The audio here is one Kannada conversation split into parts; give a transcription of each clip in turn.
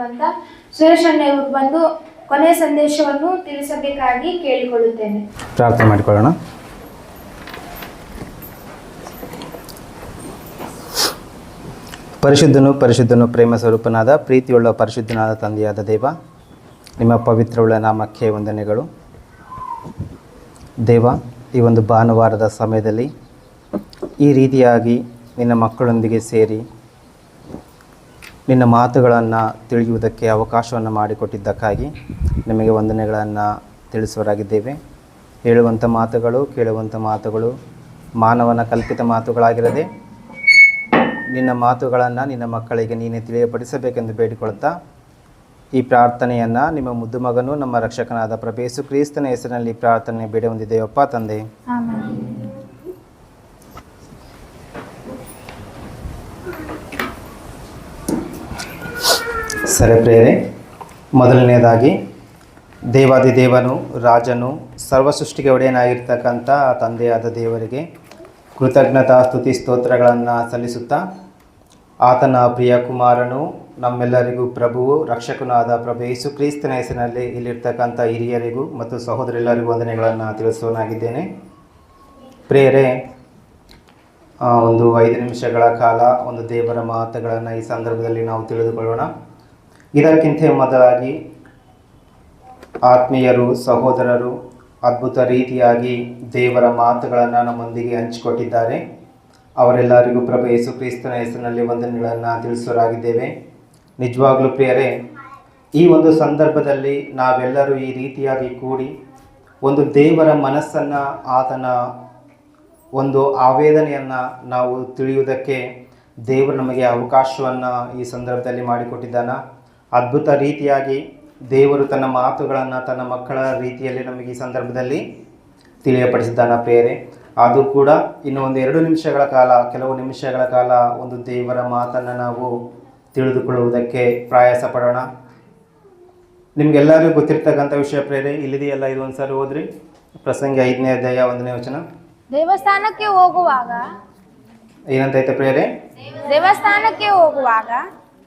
ಇರುವಂತ ಸುರೇಶ್ ಅಣ್ಣ ಇವರು ಬಂದು ಕೊನೆಯ ಸಂದೇಶವನ್ನು ತಿಳಿಸಬೇಕಾಗಿ ಕೇಳಿಕೊಳ್ಳುತ್ತೇನೆ. ಪ್ರಾರ್ಥನೆ ಮಾಡಿಕೊಳ್ಳೋಣ. ಪರಿಶುದ್ಧನು ಪರಿಶುದ್ಧನು ಪ್ರೇಮ ಸ್ವರೂಪನಾದ, ಪ್ರೀತಿಯುಳ್ಳ ಪರಿಶುದ್ಧನಾದ ತಂದೆಯಾದ ದೇವ, ನಿಮ್ಮ ಪವಿತ್ರವುಳ್ಳ ನಾಮಕ್ಕೆ ವಂದನೆಗಳು. ದೇವ, ಈ ಒಂದು ಭಾನುವಾರದ ಸಮಯದಲ್ಲಿ ಈ ರೀತಿಯಾಗಿ ನಿನ್ನ ಮಕ್ಕಳೊಂದಿಗೆ ಸೇರಿ ನಿನ್ನ ಮಾತುಗಳನ್ನು ತಿಳಿಯುವುದಕ್ಕೆ ಅವಕಾಶವನ್ನು ಮಾಡಿಕೊಟ್ಟಿದ್ದಕ್ಕಾಗಿ ನಿಮಗೆ ವಂದನೆಗಳನ್ನು ತಿಳಿಸುವರಾಗಿದ್ದೇವೆ ಹೇಳುವಂಥ ಮಾತುಗಳು, ಕೇಳುವಂಥ ಮಾತುಗಳು ಮಾನವನ ಕಲ್ಪಿತ ಮಾತುಗಳಾಗಿರದೆ ನಿನ್ನ ಮಾತುಗಳನ್ನು ನಿನ್ನ ಮಕ್ಕಳಿಗೆ ನೀನೇ ತಿಳಿಯಪಡಿಸಬೇಕೆಂದು ಬೇಡಿಕೊಳ್ತಾ ಈ ಪ್ರಾರ್ಥನೆಯನ್ನು ನಿಮ್ಮ ಮುದ್ದು ಮಗನು, ನಮ್ಮ ರಕ್ಷಕನಾದ ಪ್ರಭೇಸು ಕ್ರಿಸ್ತನ ಹೆಸರಿನಲ್ಲಿ ಪ್ರಾರ್ಥನೆ ಬೇಡ ಹೊಂದಿದ್ದೇವಪ್ಪ ತಂದೆ. ಸರಿ ಪ್ರೇರೆ, ಮೊದಲನೆಯದಾಗಿ ದೇವಾದಿ ದೇವನು ರಾಜನು ಸರ್ವ ಸೃಷ್ಟಿಗೆ ಒಡೆಯನಾಗಿರ್ತಕ್ಕಂಥ ತಂದೆಯಾದ ದೇವರಿಗೆ ಕೃತಜ್ಞತಾ ಸ್ತುತಿ ಸ್ತೋತ್ರಗಳನ್ನು ಸಲ್ಲಿಸುತ್ತಾ, ಆತನ ಪ್ರಿಯ ಕುಮಾರನು, ನಮ್ಮೆಲ್ಲರಿಗೂ ಪ್ರಭುವು, ರಕ್ಷಕನಾದ ಪ್ರಭು ಯೇಸು ಕ್ರಿಸ್ತನ ಹೆಸರಿನಲ್ಲಿ ಇಲ್ಲಿರ್ತಕ್ಕಂಥ ಹಿರಿಯರಿಗೂ ಮತ್ತು ಸಹೋದರೆಲ್ಲರಿಗೂ ವಂದನೆಗಳನ್ನು ತಿಳಿಸುವನಾಗಿದ್ದೇನೆ ಪ್ರೇರೆ ಒಂದು ಐದು ನಿಮಿಷಗಳ ಕಾಲ ಒಂದು ದೇವರ ಮಾತುಗಳನ್ನು ಈ ಸಂದರ್ಭದಲ್ಲಿ ನಾವು ತಿಳಿದುಕೊಳ್ಳೋಣ. ಇದಕ್ಕಿಂತ ಮೊದಲಾಗಿ ಆತ್ಮೀಯರು, ಸಹೋದರರು ಅದ್ಭುತ ರೀತಿಯಾಗಿ ದೇವರ ಮಾತುಗಳನ್ನು ನಮ್ಮೊಂದಿಗೆ ಹಂಚಿಕೊಟ್ಟಿದ್ದಾರೆ. ಅವರೆಲ್ಲರಿಗೂ ಪ್ರಭು ಯೇಸು ಕ್ರಿಸ್ತನ ಹೆಸರಿನಲ್ಲಿ ವಂದನೆಗಳನ್ನು ತಿಳಿಸೋರಾಗಿದ್ದೇವೆ ನಿಜವಾಗ್ಲೂ ಪ್ರಿಯರೇ, ಈ ಒಂದು ಸಂದರ್ಭದಲ್ಲಿ ನಾವೆಲ್ಲರೂ ಈ ರೀತಿಯಾಗಿ ಕೂಡಿ ಒಂದು ದೇವರ ಮನಸ್ಸನ್ನು, ಆತನ ಒಂದು ಆವೇದನೆಯನ್ನು ನಾವು ತಿಳಿಯುವುದಕ್ಕೆ ದೇವರು ನಮಗೆ ಅವಕಾಶವನ್ನು ಈ ಸಂದರ್ಭದಲ್ಲಿ ಮಾಡಿಕೊಟ್ಟಿದ್ದಾನ. ಅದ್ಭುತ ರೀತಿಯಾಗಿ ದೇವರು ತನ್ನ ಮಾತುಗಳನ್ನು ತನ್ನ ಮಕ್ಕಳ ರೀತಿಯಲ್ಲಿ ನಮಗೆ ಈ ಸಂದರ್ಭದಲ್ಲಿ ತಿಳಿಯಪಡಿಸಿದ್ದಾನೆ ಪ್ರೇರೆ ಅದು ಕೂಡ ಇನ್ನು ಒಂದು ಎರಡು ನಿಮಿಷಗಳ ಕಾಲ ಕೆಲವು ನಿಮಿಷಗಳ ಕಾಲ ಒಂದು ದೇವರ ಮಾತನ್ನು ನಾವು ತಿಳಿದುಕೊಳ್ಳುವುದಕ್ಕೆ ಪ್ರಯಾಸ ಪಡೋಣ. ನಿಮಗೆಲ್ಲರಿಗೂ ಗೊತ್ತಿರ್ತಕ್ಕಂಥ ವಿಷಯ ಪ್ರೇರೆ ಇಲ್ಲಿದೆಯಲ್ಲ ಇದು ಒಂದ್ಸರಿ ಹೋದ್ರಿ ಪ್ರಸಂಗಿ ಐದನೇ ಅಧ್ಯಾಯ ಒಂದನೇ ವಚನ. ದೇವಸ್ಥಾನಕ್ಕೆ ಹೋಗುವಾಗ ಏನಂತೈತೆ ಪ್ರೇರೆ ದೇವಸ್ಥಾನಕ್ಕೆ ಹೋಗುವಾಗ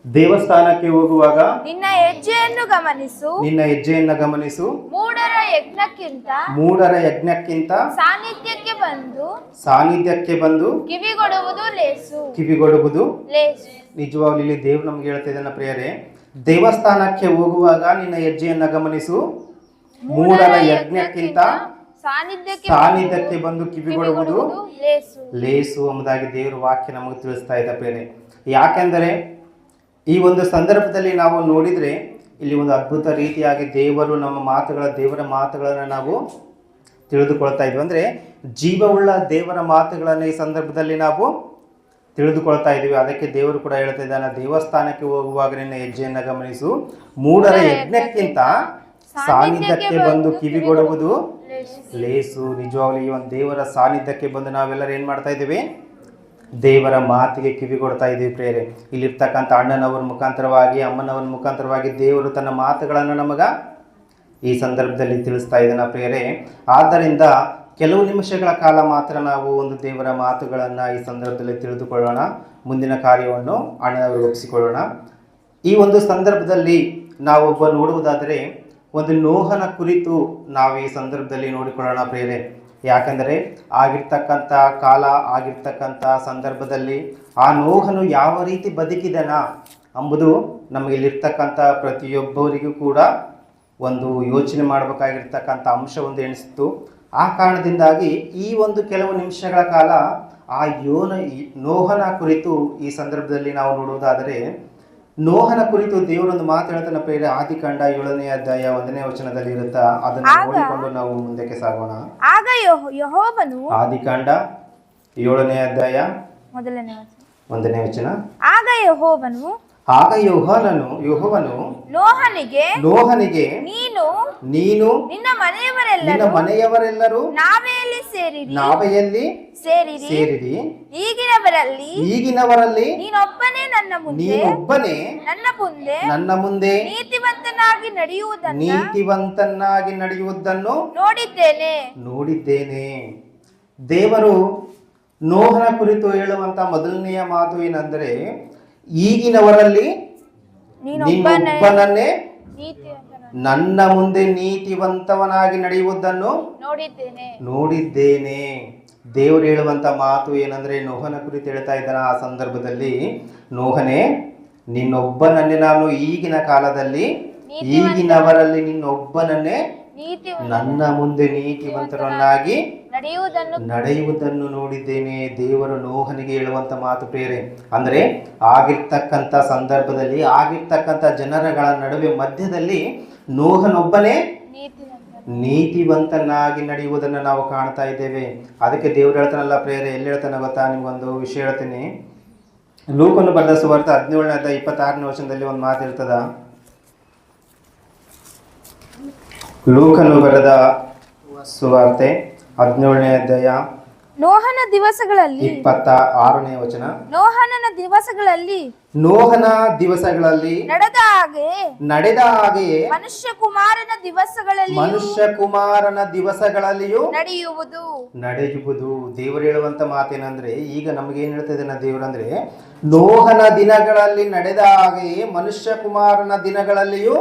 ದೇವಸ್ಥಾನಕ್ಕೆ ಹೋಗುವಾಗ ನಿನ್ನ ಹೆಜ್ಜೆಯನ್ನು ಗಮನಿಸು. ನಿನ್ನ ಹೆಜ್ಜೆಯನ್ನ ಗಮನಿಸು. ಮೂಡರ ಯಜ್ಞಕ್ಕಿಂತ ಮೂಡರ ಯಜ್ಞಕ್ಕಿಂತ ಸಾನ್ನಿಧ್ಯಕ್ಕೆ ಬಂದು ಸಾನ್ನಿಧ್ಯಕ್ಕೆ ಬಂದು ಕಿವಿಗೊಡುವುದು ಲೇಸು. ಕಿವಿಗೊಡುವುದು ಲೇಸು. ನಿಜವಾಗ್ಲೂ ಇಲ್ಲಿ ದೇವ್ರು ನಮ್ಗೆ ಹೇಳ್ತಾ ಇದ್ದಾನೆ ಪ್ರಿಯರೇ. ದೇವಸ್ಥಾನಕ್ಕೆ ಹೋಗುವಾಗ ನಿನ್ನ ಹೆಜ್ಜೆಯನ್ನ ಗಮನಿಸು. ಮೂಡರ ಯಜ್ಞಕ್ಕಿಂತ ಸಾನ್ನಿಧ್ಯಕ್ಕೆ ಸಾನ್ನಿಧ್ಯಕ್ಕೆ ಬಂದು ಕಿವಿಗೊಡುವುದು ಲೇಸು. ಲೇಸು ಎಂಬುದಾಗಿ ದೇವ್ರ ವಾಕ್ಯ ನಮಗೆ ತಿಳಿಸ್ತಾ ಇದ್ದ ಪ್ರೇರೆ ಯಾಕೆಂದರೆ ಈ ಒಂದು ಸಂದರ್ಭದಲ್ಲಿ ನಾವು ನೋಡಿದರೆ ಇಲ್ಲಿ ಒಂದು ಅದ್ಭುತ ರೀತಿಯಾಗಿ ದೇವರು ನಮ್ಮ ಮಾತುಗಳ ದೇವರ ಮಾತುಗಳನ್ನು ನಾವು ತಿಳಿದುಕೊಳ್ತಾ ಇದ್ದೀವಿ ಅಂದರೆ ಜೀವವುಳ್ಳ ದೇವರ ಮಾತುಗಳನ್ನು ಈ ಸಂದರ್ಭದಲ್ಲಿ ನಾವು ತಿಳಿದುಕೊಳ್ತಾ ಇದ್ದೀವಿ ಅದಕ್ಕೆ ದೇವರು ಕೂಡ ಹೇಳ್ತಾ ಇದ್ದಾನೆ ದೇವಸ್ಥಾನಕ್ಕೆ ಹೋಗುವಾಗ ನಿನ್ನ ಹೆಜ್ಜೆಯನ್ನು ಗಮನಿಸು. ಮೂಡರ ಯಜ್ಞಕ್ಕಿಂತ ಸಾನ್ನಿಧ್ಯಕ್ಕೆ ಬಂದು ಕಿವಿಗೊಡುವುದು ಲೇಸು. ನಿಜವಾಗ್ಲೂ ಈ ಒಂದು ದೇವರ ಸಾನ್ನಿಧ್ಯಕ್ಕೆ ಬಂದು ನಾವೆಲ್ಲರೂ ಏನು ಮಾಡ್ತಾ ಇದ್ದೀವಿ? ದೇವರ ಮಾತಿಗೆ ಕಿವಿ ಕೊಡ್ತಾ ಇದ್ದೀವಿ ಪ್ರೇರೆ ಇಲ್ಲಿರ್ತಕ್ಕಂಥ ಅಣ್ಣನವರ ಮುಖಾಂತರವಾಗಿ, ಅಮ್ಮನವರ ಮುಖಾಂತರವಾಗಿ ದೇವರು ತನ್ನ ಮಾತುಗಳನ್ನು ನಮಗ ಈ ಸಂದರ್ಭದಲ್ಲಿ ತಿಳಿಸ್ತಾ ಇದ್ದಾನೆ ಪ್ರೇರೆ ಆದ್ದರಿಂದ ಕೆಲವು ನಿಮಿಷಗಳ ಕಾಲ ಮಾತ್ರ ನಾವು ಒಂದು ದೇವರ ಮಾತುಗಳನ್ನು ಈ ಸಂದರ್ಭದಲ್ಲಿ ತಿಳಿದುಕೊಳ್ಳೋಣ. ಮುಂದಿನ ಕಾರ್ಯವನ್ನು ಅಣ್ಣನವರು ಒಪ್ಪಿಸಿಕೊಳ್ಳೋಣ. ಈ ಒಂದು ಸಂದರ್ಭದಲ್ಲಿ ನಾವೊಬ್ಬ ನೋಡುವುದಾದರೆ, ಒಂದು ನೋಹನ ಕುರಿತು ನಾವು ಈ ಸಂದರ್ಭದಲ್ಲಿ ನೋಡಿಕೊಳ್ಳೋಣ ಪ್ರೇರೆ ಯಾಕಂದರೆ ಆಗಿರ್ತಕ್ಕಂಥ ಕಾಲ, ಆಗಿರ್ತಕ್ಕಂಥ ಸಂದರ್ಭದಲ್ಲಿ ಆ ನೋಹನು ಯಾವ ರೀತಿ ಬದುಕಿದನ ಎಂಬುದು ನಮಗೆ ಇಲ್ಲಿರ್ತಕ್ಕಂಥ ಪ್ರತಿಯೊಬ್ಬರಿಗೂ ಕೂಡ ಒಂದು ಯೋಚನೆ ಮಾಡಬೇಕಾಗಿರ್ತಕ್ಕಂಥ ಅಂಶ ಒಂದು ಎಣಿಸಿತ್ತು. ಆ ಕಾರಣದಿಂದಾಗಿ ಈ ಒಂದು ಕೆಲವು ನಿಮಿಷಗಳ ಕಾಲ ಆ ಯೋನ ನೋಹನ ಕುರಿತು ಈ ಸಂದರ್ಭದಲ್ಲಿ ನಾವು ನೋಡುವುದಾದರೆ ನೋಹನ ಕುರಿತು ದೇವರೊಂದು ಮಾತು ಹೇಳ್ತಾನೆ ಪ್ರೇರೆ ಆದಿಕಾಂಡ ಏಳನೇ ಅಧ್ಯಾಯ ಒಂದನೇ ವಚನದಲ್ಲಿ ಇರುತ್ತಾ? ಅದನ್ನು ನೋಡಿಕೊಂಡು ನಾವು ಮುಂದಕ್ಕೆ ಸಾಗೋಣ. ಆಗ ಯಹೋ ಯಹೋವನು ಆದಿಕಾಂಡ ಏಳನೇ ಅಧ್ಯಾಯ ಮೊದಲನೇ ವಚನ. ಒಂದನೇ ವಚನ. ಆಗ ಯಹೋವನು ಆಗ ಯೋಹನನು ಯೋಹವನು ಲೋಹನಿಗೆ ಲೋಹನಿಗೆ ನೀನು ನೀನು ನಿನ್ನ ಮನೆಯವರೆಲ್ಲ ನಿನ್ನ ಮನೆಯವರೆಲ್ಲರೂ ನಾವೆಯಲ್ಲಿ ಸೇರಿರಿ. ನಾವೆಯಲ್ಲಿ ಸೇರಿ ಸೇರಿರಿ. ಈಗಿನವರಲ್ಲಿ ಈಗಿನವರಲ್ಲಿ ನೀನೊಬ್ಬನೇ ನನ್ನ ಮುಂದೆ. ನೀನೊಬ್ಬನೇ ನನ್ನ ಮುಂದೆ ನನ್ನ ಮುಂದೆ ನೀತಿವಂತನಾಗಿ ನಡೆಯುವುದನ್ನು ನೀತಿವಂತನಾಗಿ ನಡೆಯುವುದನ್ನು ನೋಡಿದ್ದೇನೆ. ನೋಡಿದ್ದೇನೆ. ದೇವರು ನೋಹನ ಕುರಿತು ಹೇಳುವಂತ ಮೊದಲನೆಯ ಮಾತು ಏನೆಂದರೆ ಈಗಿನವರಲ್ಲಿ ನೀನೊಬ್ಬನೇ ನಿನ್ನೊಬ್ಬನನ್ನೇ ನನ್ನ ಮುಂದೆ ನೀತಿವಂತವನಾಗಿ ನಡೆಯುವುದನ್ನು ನೋಡಿದ್ದೇನೆ. ನೋಡಿದ್ದೇನೆ. ದೇವರು ಹೇಳುವಂತ ಮಾತು ಏನಂದ್ರೆ ನೋಹನ ಕುರಿತು ಹೇಳ್ತಾ ಇದ್ದಾನೆ ಆ ಸಂದರ್ಭದಲ್ಲಿ. ನೋಹನೇ ನಿನ್ನೊಬ್ಬನನ್ನೇ ನಾನು ಈಗಿನ ಕಾಲದಲ್ಲಿ ಈಗಿನವರಲ್ಲಿ ನಿನ್ನೊಬ್ಬನನ್ನೇ ನನ್ನ ಮುಂದೆ ನೀತಿವಂತರನ್ನಾಗಿ ನಡೆಯುವುದನ್ನು ನಡೆಯುವುದನ್ನು ನೋಡಿದ್ದೇನೆ. ದೇವರು ನೋಹನಿಗೆ ಹೇಳುವಂತ ಮಾತು ಬೇರೆ ಅಂದ್ರೆ ಆಗಿರ್ತಕ್ಕಂಥ ಸಂದರ್ಭದಲ್ಲಿ ಆಗಿರ್ತಕ್ಕಂಥ ಜನರಗಳ ನಡುವೆ ಮಧ್ಯದಲ್ಲಿ ನೋಹನೊಬ್ಬನೇ ನೀತಿವಂತ ನೀತಿವಂತನಾಗಿ ನಡೆಯುವುದನ್ನು ನಾವು ಕಾಣ್ತಾ ಇದ್ದೇವೆ. ಅದಕ್ಕೆ ದೇವ್ರು ಹೇಳ್ತಾನಲ್ಲ ಪ್ರೇರೆ ಎಲ್ಲಿ ಹೇಳ್ತಾನೆ ಗೊತ್ತಾ? ನಿಮ್ಗೊಂದು ವಿಷಯ ಹೇಳ್ತೀನಿ. ಲೂಕನ್ನು ಬರೆದ ಸುವಾರ್ತೆ ಹದಿನೇಳನೇ ಅಧ್ಯಾಯ ಇಪ್ಪತ್ತಾರನೇ ವರ್ಷದಲ್ಲಿ ಒಂದು ಮಾತು ಇರ್ತದ ಲೂಕನ್ನು ಬರೆದ ಸುವಾರ್ತೆ ಹದಿನೇಳನೇ ಅಧ್ಯಾಯ ನೋಹನ ದಿವಸಗಳಲ್ಲಿ ಇಪ್ಪತ್ತ ಆರನೇ ವಚನ. ನೋಹನನ ದಿವಸಗಳಲ್ಲಿ ನೋಹನ ದಿವಸಗಳಲ್ಲಿ ನಡೆದ ಹಾಗೆ ನಡೆದ ಹಾಗೆಯೇ ಮನುಷ್ಯ ಕುಮಾರನ ದಿವಸಗಳಲ್ಲಿ ಮನುಷ್ಯ ಕುಮಾರನ ದಿವಸಗಳಲ್ಲಿಯೂ ನಡೆಯುವುದು. ನಡೆಯುವುದು. ದೇವರು ಹೇಳುವಂತ ಮಾತೇನಂದ್ರೆ ಈಗ ನಮ್ಗೆ ಏನ್ ಹೇಳ್ತಾ ಇದ್ದಾನೆ ದೇವರಂದ್ರೆ ನೋಹನ ದಿನಗಳಲ್ಲಿ ನಡೆದ ಹಾಗೆಯೇ ಮನುಷ್ಯ ಕುಮಾರನ ದಿನಗಳಲ್ಲಿಯೂ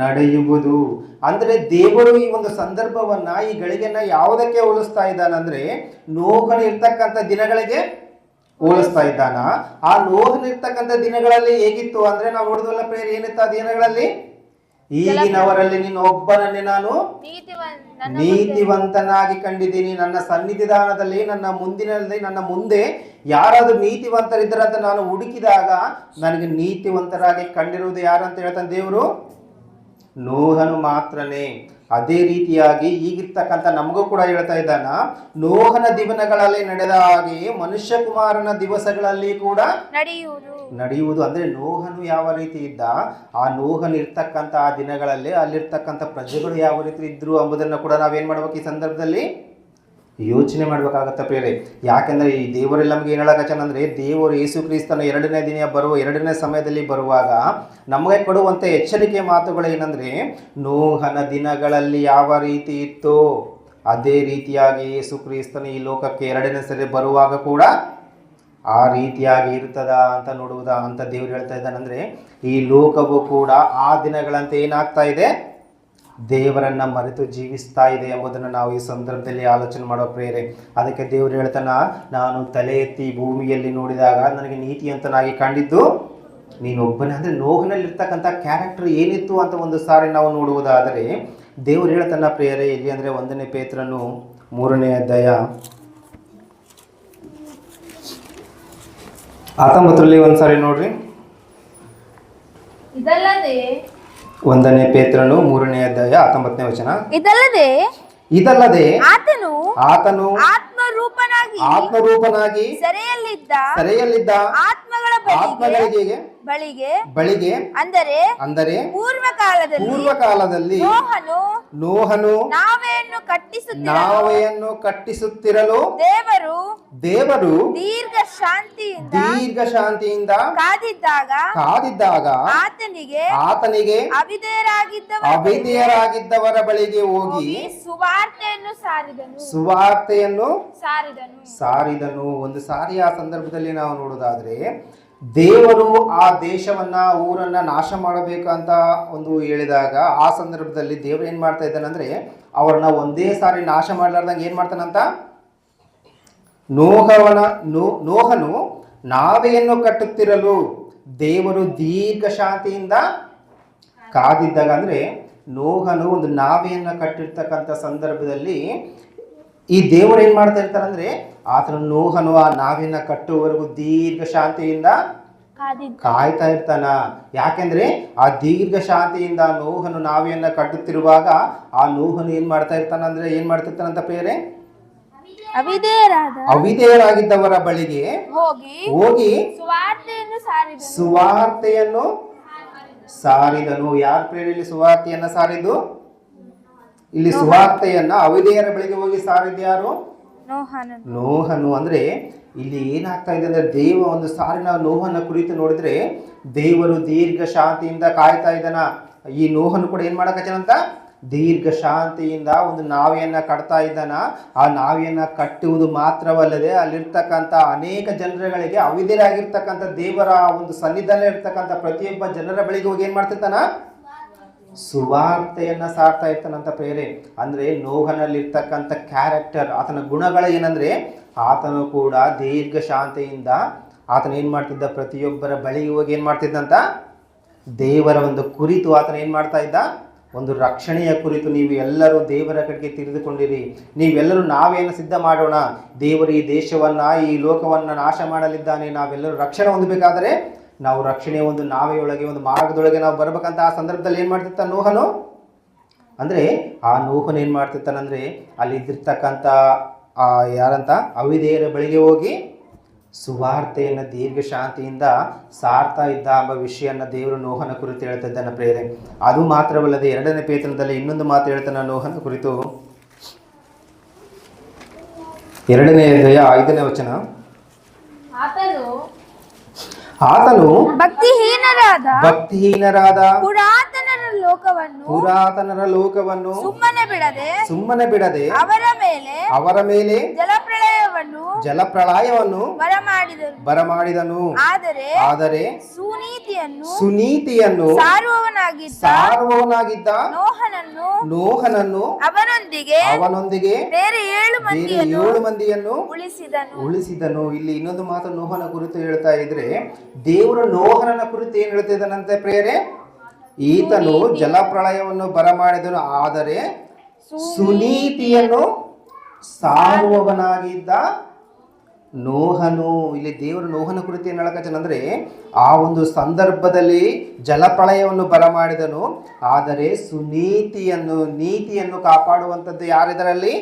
ನಡೆಯುವುದು. ಅಂದರೆ ದೇವರು ಈ ಒಂದು ಸಂದರ್ಭವನ್ನ ಈ ಗಳಿಗೆನ ಯಾವುದಕ್ಕೆ ಹೋಲಿಸ್ತಾ ಇದ್ದಾನಂದ್ರೆ ನೋಹನ ಇರ್ತಕ್ಕಂಥ ದಿನಗಳಿಗೆ ಹೋಲಿಸ್ತಾ ಇದ್ದಾನ. ಆ ನೋಹನ ಇರ್ತಕ್ಕಂಥ ದಿನಗಳಲ್ಲಿ ಹೇಗಿತ್ತು ಅಂದ್ರೆ ನಾವು ನೋಡಿದ್ವಲ್ಲ ಪ್ರೇರ್ ಏನಿತ್ತು ಆ ದಿನಗಳಲ್ಲಿ? ಈಗಿನವರಲ್ಲಿ ನಿನ್ನ ಒಬ್ಬನನ್ನೇ ನಾನು ನೀತಿವಂತ ನೀತಿವಂತನಾಗಿ ಕಂಡಿದ್ದೀನಿ. ನನ್ನ ಸನ್ನಿಧಾನದಲ್ಲಿ ನನ್ನ ಮುಂದಿನಲ್ಲಿ ನನ್ನ ಮುಂದೆ ಯಾರಾದ್ರೂ ನೀತಿವಂತರಿದ್ದರಂತ ಅಂತ ನಾನು ಹುಡುಕಿದಾಗ ನನಗೆ ನೀತಿವಂತರಾಗಿ ಕಂಡಿರುವುದು ಯಾರಂತ ಹೇಳ್ತಾನೆ ದೇವರು? ನೋಹನು ಮಾತ್ರನೇ. ಅದೇ ರೀತಿಯಾಗಿ ಈಗಿರ್ತಕ್ಕಂಥ ನಮಗೂ ಕೂಡ ಹೇಳ್ತಾ ಇದ್ದಾನ ನೋಹನ ದಿವನಗಳಲ್ಲಿ ನಡೆದ ಹಾಗೆಯೇ ಮನುಷ್ಯ ಕುಮಾರನ ದಿವಸಗಳಲ್ಲಿ ಕೂಡ ನಡೆಯುವುದು. ನಡೆಯುವುದು. ಅಂದ್ರೆ ನೋಹನು ಯಾವ ರೀತಿ ಇದ್ದ ಆ ನೋಹನ್ ಇರ್ತಕ್ಕಂಥ ಆ ದಿನಗಳಲ್ಲಿ ಅಲ್ಲಿರ್ತಕ್ಕಂಥ ಪ್ರಜೆಗಳು ಯಾವ ರೀತಿ ಇದ್ರು ಎಂಬುದನ್ನು ಕೂಡ ನಾವೇನ್ ಮಾಡ್ಬೇಕು ಈ ಸಂದರ್ಭದಲ್ಲಿ? ಯೋಚನೆ ಮಾಡಬೇಕಾಗತ್ತೆ ಪ್ರೇರೆ ಯಾಕೆಂದರೆ ಈ ದೇವರೆಲ್ಲ ನಮಗೆ ಏನು ಅಂದ್ರೆ, ದೇವರು ಯೇಸು ಕ್ರಿಸ್ತನ ಎರಡನೇ ದಿನ ಬರುವ, ಎರಡನೇ ಸಮಯದಲ್ಲಿ ಬರುವಾಗ ನಮಗೆ ಕೊಡುವಂಥ ಎಚ್ಚರಿಕೆ ಮಾತುಗಳು ಏನಂದ್ರೆ, ನೋಹನ ದಿನಗಳಲ್ಲಿ ಯಾವ ರೀತಿ ಇತ್ತು, ಅದೇ ರೀತಿಯಾಗಿ ಯೇಸು ಕ್ರಿಸ್ತನ ಈ ಲೋಕಕ್ಕೆ ಎರಡನೇ ಸರಿ ಬರುವಾಗ ಕೂಡ ಆ ರೀತಿಯಾಗಿ ಇರ್ತದ ಅಂತ ನೋಡುವುದಾ ಅಂತ ದೇವರು ಹೇಳ್ತಾ ಇದ್ದಾನಂದ್ರೆ, ಈ ಲೋಕವು ಕೂಡ ಆ ದಿನಗಳಂತೆ ಏನಾಗ್ತಾ ಇದೆ? ದೇವರನ್ನ ಮರೆತು ಜೀವಿಸ್ತಾ ಇದೆ ಎಂಬುದನ್ನು ನಾವು ಈ ಸಂದರ್ಭದಲ್ಲಿ ಆಲೋಚನೆ ಮಾಡೋ ಪ್ರೇರೆ. ಅದಕ್ಕೆ ದೇವರು ಹೇಳ್ತಾನ, ನಾನು ತಲೆ ಎತ್ತಿ ಭೂಮಿಯಲ್ಲಿ ನೋಡಿದಾಗ ನನಗೆ ನೀತಿ ನೀತಿಯಂತನಾಗಿ ಕಂಡಿದ್ದು ನೀನೊಬ್ಬನೇ. ಅಂದರೆ ನೋವಿನಲ್ಲಿರ್ತಕ್ಕಂಥ ಕ್ಯಾರೆಕ್ಟರ್ ಏನಿತ್ತು ಅಂತ ಒಂದು ಸಾರಿ ನಾವು ನೋಡುವುದಾದರೆ, ದೇವರು ಹೇಳ್ತಾನ ಪ್ರೇರೆ, ಇಲ್ಲಿ ಅಂದರೆ ಒಂದನೇ ಪೇತ್ರನು ಮೂರನೇ ಅಧ್ಯಾಯ ಹತ್ತೊಂಬತ್ತರಲ್ಲಿ ಒಂದು ಸಾರಿ ನೋಡ್ರಿ. ಇದಲ್ಲದೆ ಒಂದನೇ ಪೇತ್ರನು ಮೂರನೇ ಅಧ್ಯಾಯ ಹತ್ತೊಂಬತ್ತನೇ ವಚನ. ಇದಲ್ಲದೆ ಇದಲ್ಲದೆ ಆತನು ಆತನು ಆತ್ಮರೂಪನಾಗಿ ಆತ್ಮರೂಪನಾಗಿ ಸೆರೆಯಲ್ಲಿದ್ದ ಸೆರೆಯಲ್ಲಿದ್ದ ಆತ್ಮಗಳ ಆತ್ಮಗಳಿಗೆ ಬಳಿಗೆ ಬಳಿಗೆ ಅಂದರೆ ಅಂದರೆ ಪೂರ್ವ ಕಾಲದಲ್ಲಿ ಪೂರ್ವ ಕಾಲದಲ್ಲಿ ನೋಹನು ನೋಹನು ನಾವೆಯನ್ನು ಕಟ್ಟಿಸುತ್ತಿರಲು ನಾವೆಯನ್ನು ಕಟ್ಟಿಸುತ್ತಿರಲು ದೇವರು ದೇವರು ದೀರ್ಘ ಶಾಂತಿಯಿಂದ ದೀರ್ಘ ಶಾಂತಿಯಿಂದ ಕಾದಿದ್ದಾಗ ಕಾದಿದ್ದಾಗ ಆತನಿಗೆ ಆತನಿಗೆ ಅವಿಧೇಯರಾಗಿದ್ದವರ ಅವಿಧೇಯರಾಗಿದ್ದವರ ಬಳಿಗೆ ಹೋಗಿ ಸುವಾರ್ತೆಯನ್ನು ಸಾರಿದನು. ಸುವಾರ್ತೆಯನ್ನು ಸಾರಿದನು. ಸಾರಿದನು. ಒಂದು ಸಾರಿ ಆ ಸಂದರ್ಭದಲ್ಲಿ ನಾವು ನೋಡೋದಾದ್ರೆ ದೇವರು ಆ ದೇಶವನ್ನ, ಊರನ್ನ ನಾಶ ಮಾಡಬೇಕಂತ ಒಂದು ಹೇಳಿದಾಗ ಆ ಸಂದರ್ಭದಲ್ಲಿ ದೇವರು ಏನ್ ಮಾಡ್ತಾ ಇದ್ದಾನಂದ್ರೆ ಅವ್ರನ್ನ ಒಂದೇ ಸಾರಿ ನಾಶ ಮಾಡ್ಲಾರ್ದಂಗೆ ಏನ್ ಮಾಡ್ತಾನಂತ ನೋಹವನ, ನೋ, ನೋಹನು ನಾವೆಯನ್ನು ಕಟ್ಟುತ್ತಿರಲು ದೇವರು ದೀರ್ಘ ಶಾಂತಿಯಿಂದ ಕಾದಿದ್ದಾಗ ಅಂದ್ರೆ ನೋಹನು ಒಂದು ನಾವೆಯನ್ನು ಕಟ್ಟಿರ್ತಕ್ಕಂಥ ಸಂದರ್ಭದಲ್ಲಿ ಈ ದೇವರು ಏನ್ ಮಾಡ್ತಾ ಇರ್ತಾರಂದ್ರೆ ಆತನ ನೋಹನು ಆ ನಾವಿನ ಕಟ್ಟುವವರೆಗೂ ದೀರ್ಘ ಶಾಂತಿಯಿಂದ ಕಾಯ್ತಾ ಇರ್ತಾನ. ಯಾಕೆಂದ್ರೆ ಆ ದೀರ್ಘ ಶಾಂತಿಯಿಂದ ನೋಹನು ನಾವಿಯನ್ನ ಕಟ್ಟುತ್ತಿರುವಾಗ ಆ ನೋಹನು ಏನ್ ಮಾಡ್ತಾ ಇರ್ತಾನ ಅಂದ್ರೆ ಏನ್ ಮಾಡ್ತಿರ್ತಾನಂತ ಪ್ರೇರೆ ಅವಿದೇಯರಾಗಿದ್ದವರ ಅವಿಧೇಯರಾಗಿದ್ದವರ ಬಳಿಗೆ ಹೋಗಿ ಹೋಗಿ ಸುವಾರ್ತೆಯನ್ನು ಸಾರಿದನು. ಸುವಾರ್ತೆಯನ್ನು ಸಾರಿದನು. ಯಾರ ಪ್ರೇರೆಯಲ್ಲಿ ಸುವಾರ್ತೆಯನ್ನ ಸಾರಿದ್ದು? ಇಲ್ಲಿ ಸುವಾರ್ತೆಯನ್ನ ಅವಿಧೇಯರ ಬಳಿಗೆ ಹೋಗಿ ಸಾರಿದ್ಯಾರು ನೋಹನನು ನೋಹನು. ಅಂದ್ರೆ ಇಲ್ಲಿ ಏನಾಗ್ತಾ ಇದೆ ಅಂದ್ರೆ ದೇವ ಒಂದು ಸಾರಿನ ನೋಹನ ಕುರಿತು ನೋಡಿದ್ರೆ ದೇವರು ದೀರ್ಘ ಶಾಂತಿಯಿಂದ ಕಾಯ್ತಾ ಇದ್ದಾನ. ಈ ನೋಹನು ಕೂಡ ಏನ್ ಮಾಡಕತ್ತಾನಂತ ದೀರ್ಘ ಶಾಂತಿಯಿಂದ ಒಂದು ನಾವೆಯನ್ನ ಕಟ್ತಾ ಇದ್ದಾನ. ಆ ನಾವೆಯನ್ನ ಕಟ್ಟುವುದು ಮಾತ್ರವಲ್ಲದೆ ಅಲ್ಲಿರ್ತಕ್ಕಂಥ ಅನೇಕ ಜನರುಗಳಿಗೆ ಅವಿದಿರಾಗಿರ್ತಕ್ಕಂಥ ದೇವರ ಒಂದು ಸನ್ನಿಧಾನ ಇರ್ತಕ್ಕಂಥ ಪ್ರತಿಯೊಬ್ಬ ಜನರ ಬಳಿಗೆ ಹೋಗಿ ಏನ್ ಮಾಡ್ತಿರ್ತಾನ? ಸುವಾರ್ತೆಯನ್ನ ಸಾರ್ತಾ ಇರ್ತಾನಂತ ಪ್ರೇರೆ ಅಂದ್ರೆ ನೋಹನಲ್ಲಿರ್ತಕ್ಕಂಥ ಕ್ಯಾರೆಕ್ಟರ್ ಆತನ ಗುಣಗಳ ಏನಂದ್ರೆ ಆತನು ಕೂಡ ದೀರ್ಘ ಶಾಂತಿಯಿಂದ ಆತನ ಏನು ಮಾಡ್ತಿದ್ದ? ಪ್ರತಿಯೊಬ್ಬರ ಬಳಿ ಹೋಗಿ ಏನು ಮಾಡ್ತಿದ್ದಂತ ದೇವರ ಒಂದು ಕುರಿತು ಆತನ ಏನು ಮಾಡ್ತಾ ಇದ್ದ? ಒಂದು ರಕ್ಷಣೆಯ ಕುರಿತು ನೀವು ಎಲ್ಲರೂ ದೇವರ ಕಡೆಗೆ ತಿಳಿದುಕೊಂಡಿರಿ ನೀವೆಲ್ಲರೂ ನಾವೇನು ಸಿದ್ಧ ಮಾಡೋಣ? ದೇವರು ಈ ದೇಶವನ್ನ, ಈ ಲೋಕವನ್ನ ನಾಶ ಮಾಡಲಿದ್ದಾನೆ. ನಾವೆಲ್ಲರೂ ರಕ್ಷಣೆ ಹೊಂದಬೇಕಾದರೆ ನಾವು ರಕ್ಷಣೆ ಒಂದು ನಾವೆಯೊಳಗೆ ಒಂದು ಮಾರ್ಗದೊಳಗೆ ನಾವು ಬರಬೇಕಂತ ಆ ಸಂದರ್ಭದಲ್ಲಿ ಏನು ಮಾಡ್ತಿರ್ತಾನೆ ನೋಹನು? ಅಂದರೆ ಆ ನೋಹನು ಏನು ಮಾಡ್ತಿರ್ತಾನಂದರೆ ಆ ಯಾರಂತ? ಅವಿಧೇಯರ ಬಳಿಗೆ ಹೋಗಿ ಸುವಾರ್ತೆಯನ್ನು ದೀರ್ಘ ಶಾಂತಿಯಿಂದ ಸಾರ್ತಾ ಇದ್ದ ಎಂಬ ವಿಷಯನ ದೇವರು ನೋಹನ ಕುರಿತು ಹೇಳ್ತಿದ್ದಾನೆ ಪ್ರೇರೆ ಅದು ಮಾತ್ರವಲ್ಲದೆ ಎರಡನೇ ಪೇತನದಲ್ಲಿ ಇನ್ನೊಂದು ಮಾತು ಹೇಳ್ತಾನೆ ನೋಹನ ಕುರಿತು. ಎರಡನೇ ಅಧ್ಯಾಯ ಐದನೇ ವಚನ. ಆತನು ಆತನು ಭಕ್ತಿಹೀನರಾದ ಭಕ್ತಿಹೀನರಾದ ಪುರಾತನರ ಲೋಕವನ್ನು ಪುರಾತನರ ಲೋಕವನ್ನು ಸುಮ್ಮನೆ ಬಿಡದೆ ಸುಮ್ಮನೆ ಬಿಡದೆ ಅವರ ಮೇಲೆ ಅವರ ಮೇಲೆ ಜಲಪ್ರಳಯವನ್ನು ಜಲಪ್ರಳಯವನ್ನು ಬರಮಾಡಿದನು. ಬರಮಾಡಿದನು. ಆದರೆ ಆದರೆ ಸುನೀತಿಯನ್ನು ಸುನೀತಿಯನ್ನು ಸಾರುವವನಾಗಿದ್ದ ಸಾರುವವನಾಗಿದ್ದ ನೋಹನನ್ನು ನೋಹನನ್ನು ಅವನೊಂದಿಗೆ ಅವನೊಂದಿಗೆ ಬೇರೆ ಏಳು ಬೇರೆ ಮಂದಿಯನ್ನು ಏಳು ಮಂದಿಯನ್ನು ಉಳಿಸಿದನು. ಉಳಿಸಿದನು. ಇಲ್ಲಿ ಇನ್ನೊಂದು ಮಾತು ನೋಹನ ಕುರಿತು ಹೇಳ್ತಾ ಇದ್ರೆ ದೇವರು ನೋಹನನ ಕುರಿತು ಏನ್ ಹೇಳ್ತಿದ್ದಾನಂತೆ ಪ್ರೇರೆ ಈತನು ಜಲಪ್ರಳಯವನ್ನು ಬರಮಾಡಿದನು, ಆದರೆ ಸುನೀತಿಯನ್ನು ಸಾರುವವನಾಗಿದ್ದ ನೋಹನು, ಇಲ್ಲಿ ದೇವರ ನೋಹನ ಕುರಿತು ಏನು ಆ ಒಂದು ಸಂದರ್ಭದಲ್ಲಿ ಜಲಪ್ರಳಯವನ್ನು ಬರಮಾಡಿದನು, ಆದರೆ ಸುನೀತಿಯನ್ನು, ನೀತಿಯನ್ನು ಕಾಪಾಡುವಂಥದ್ದು ಯಾರಿದರಲ್ಲಿ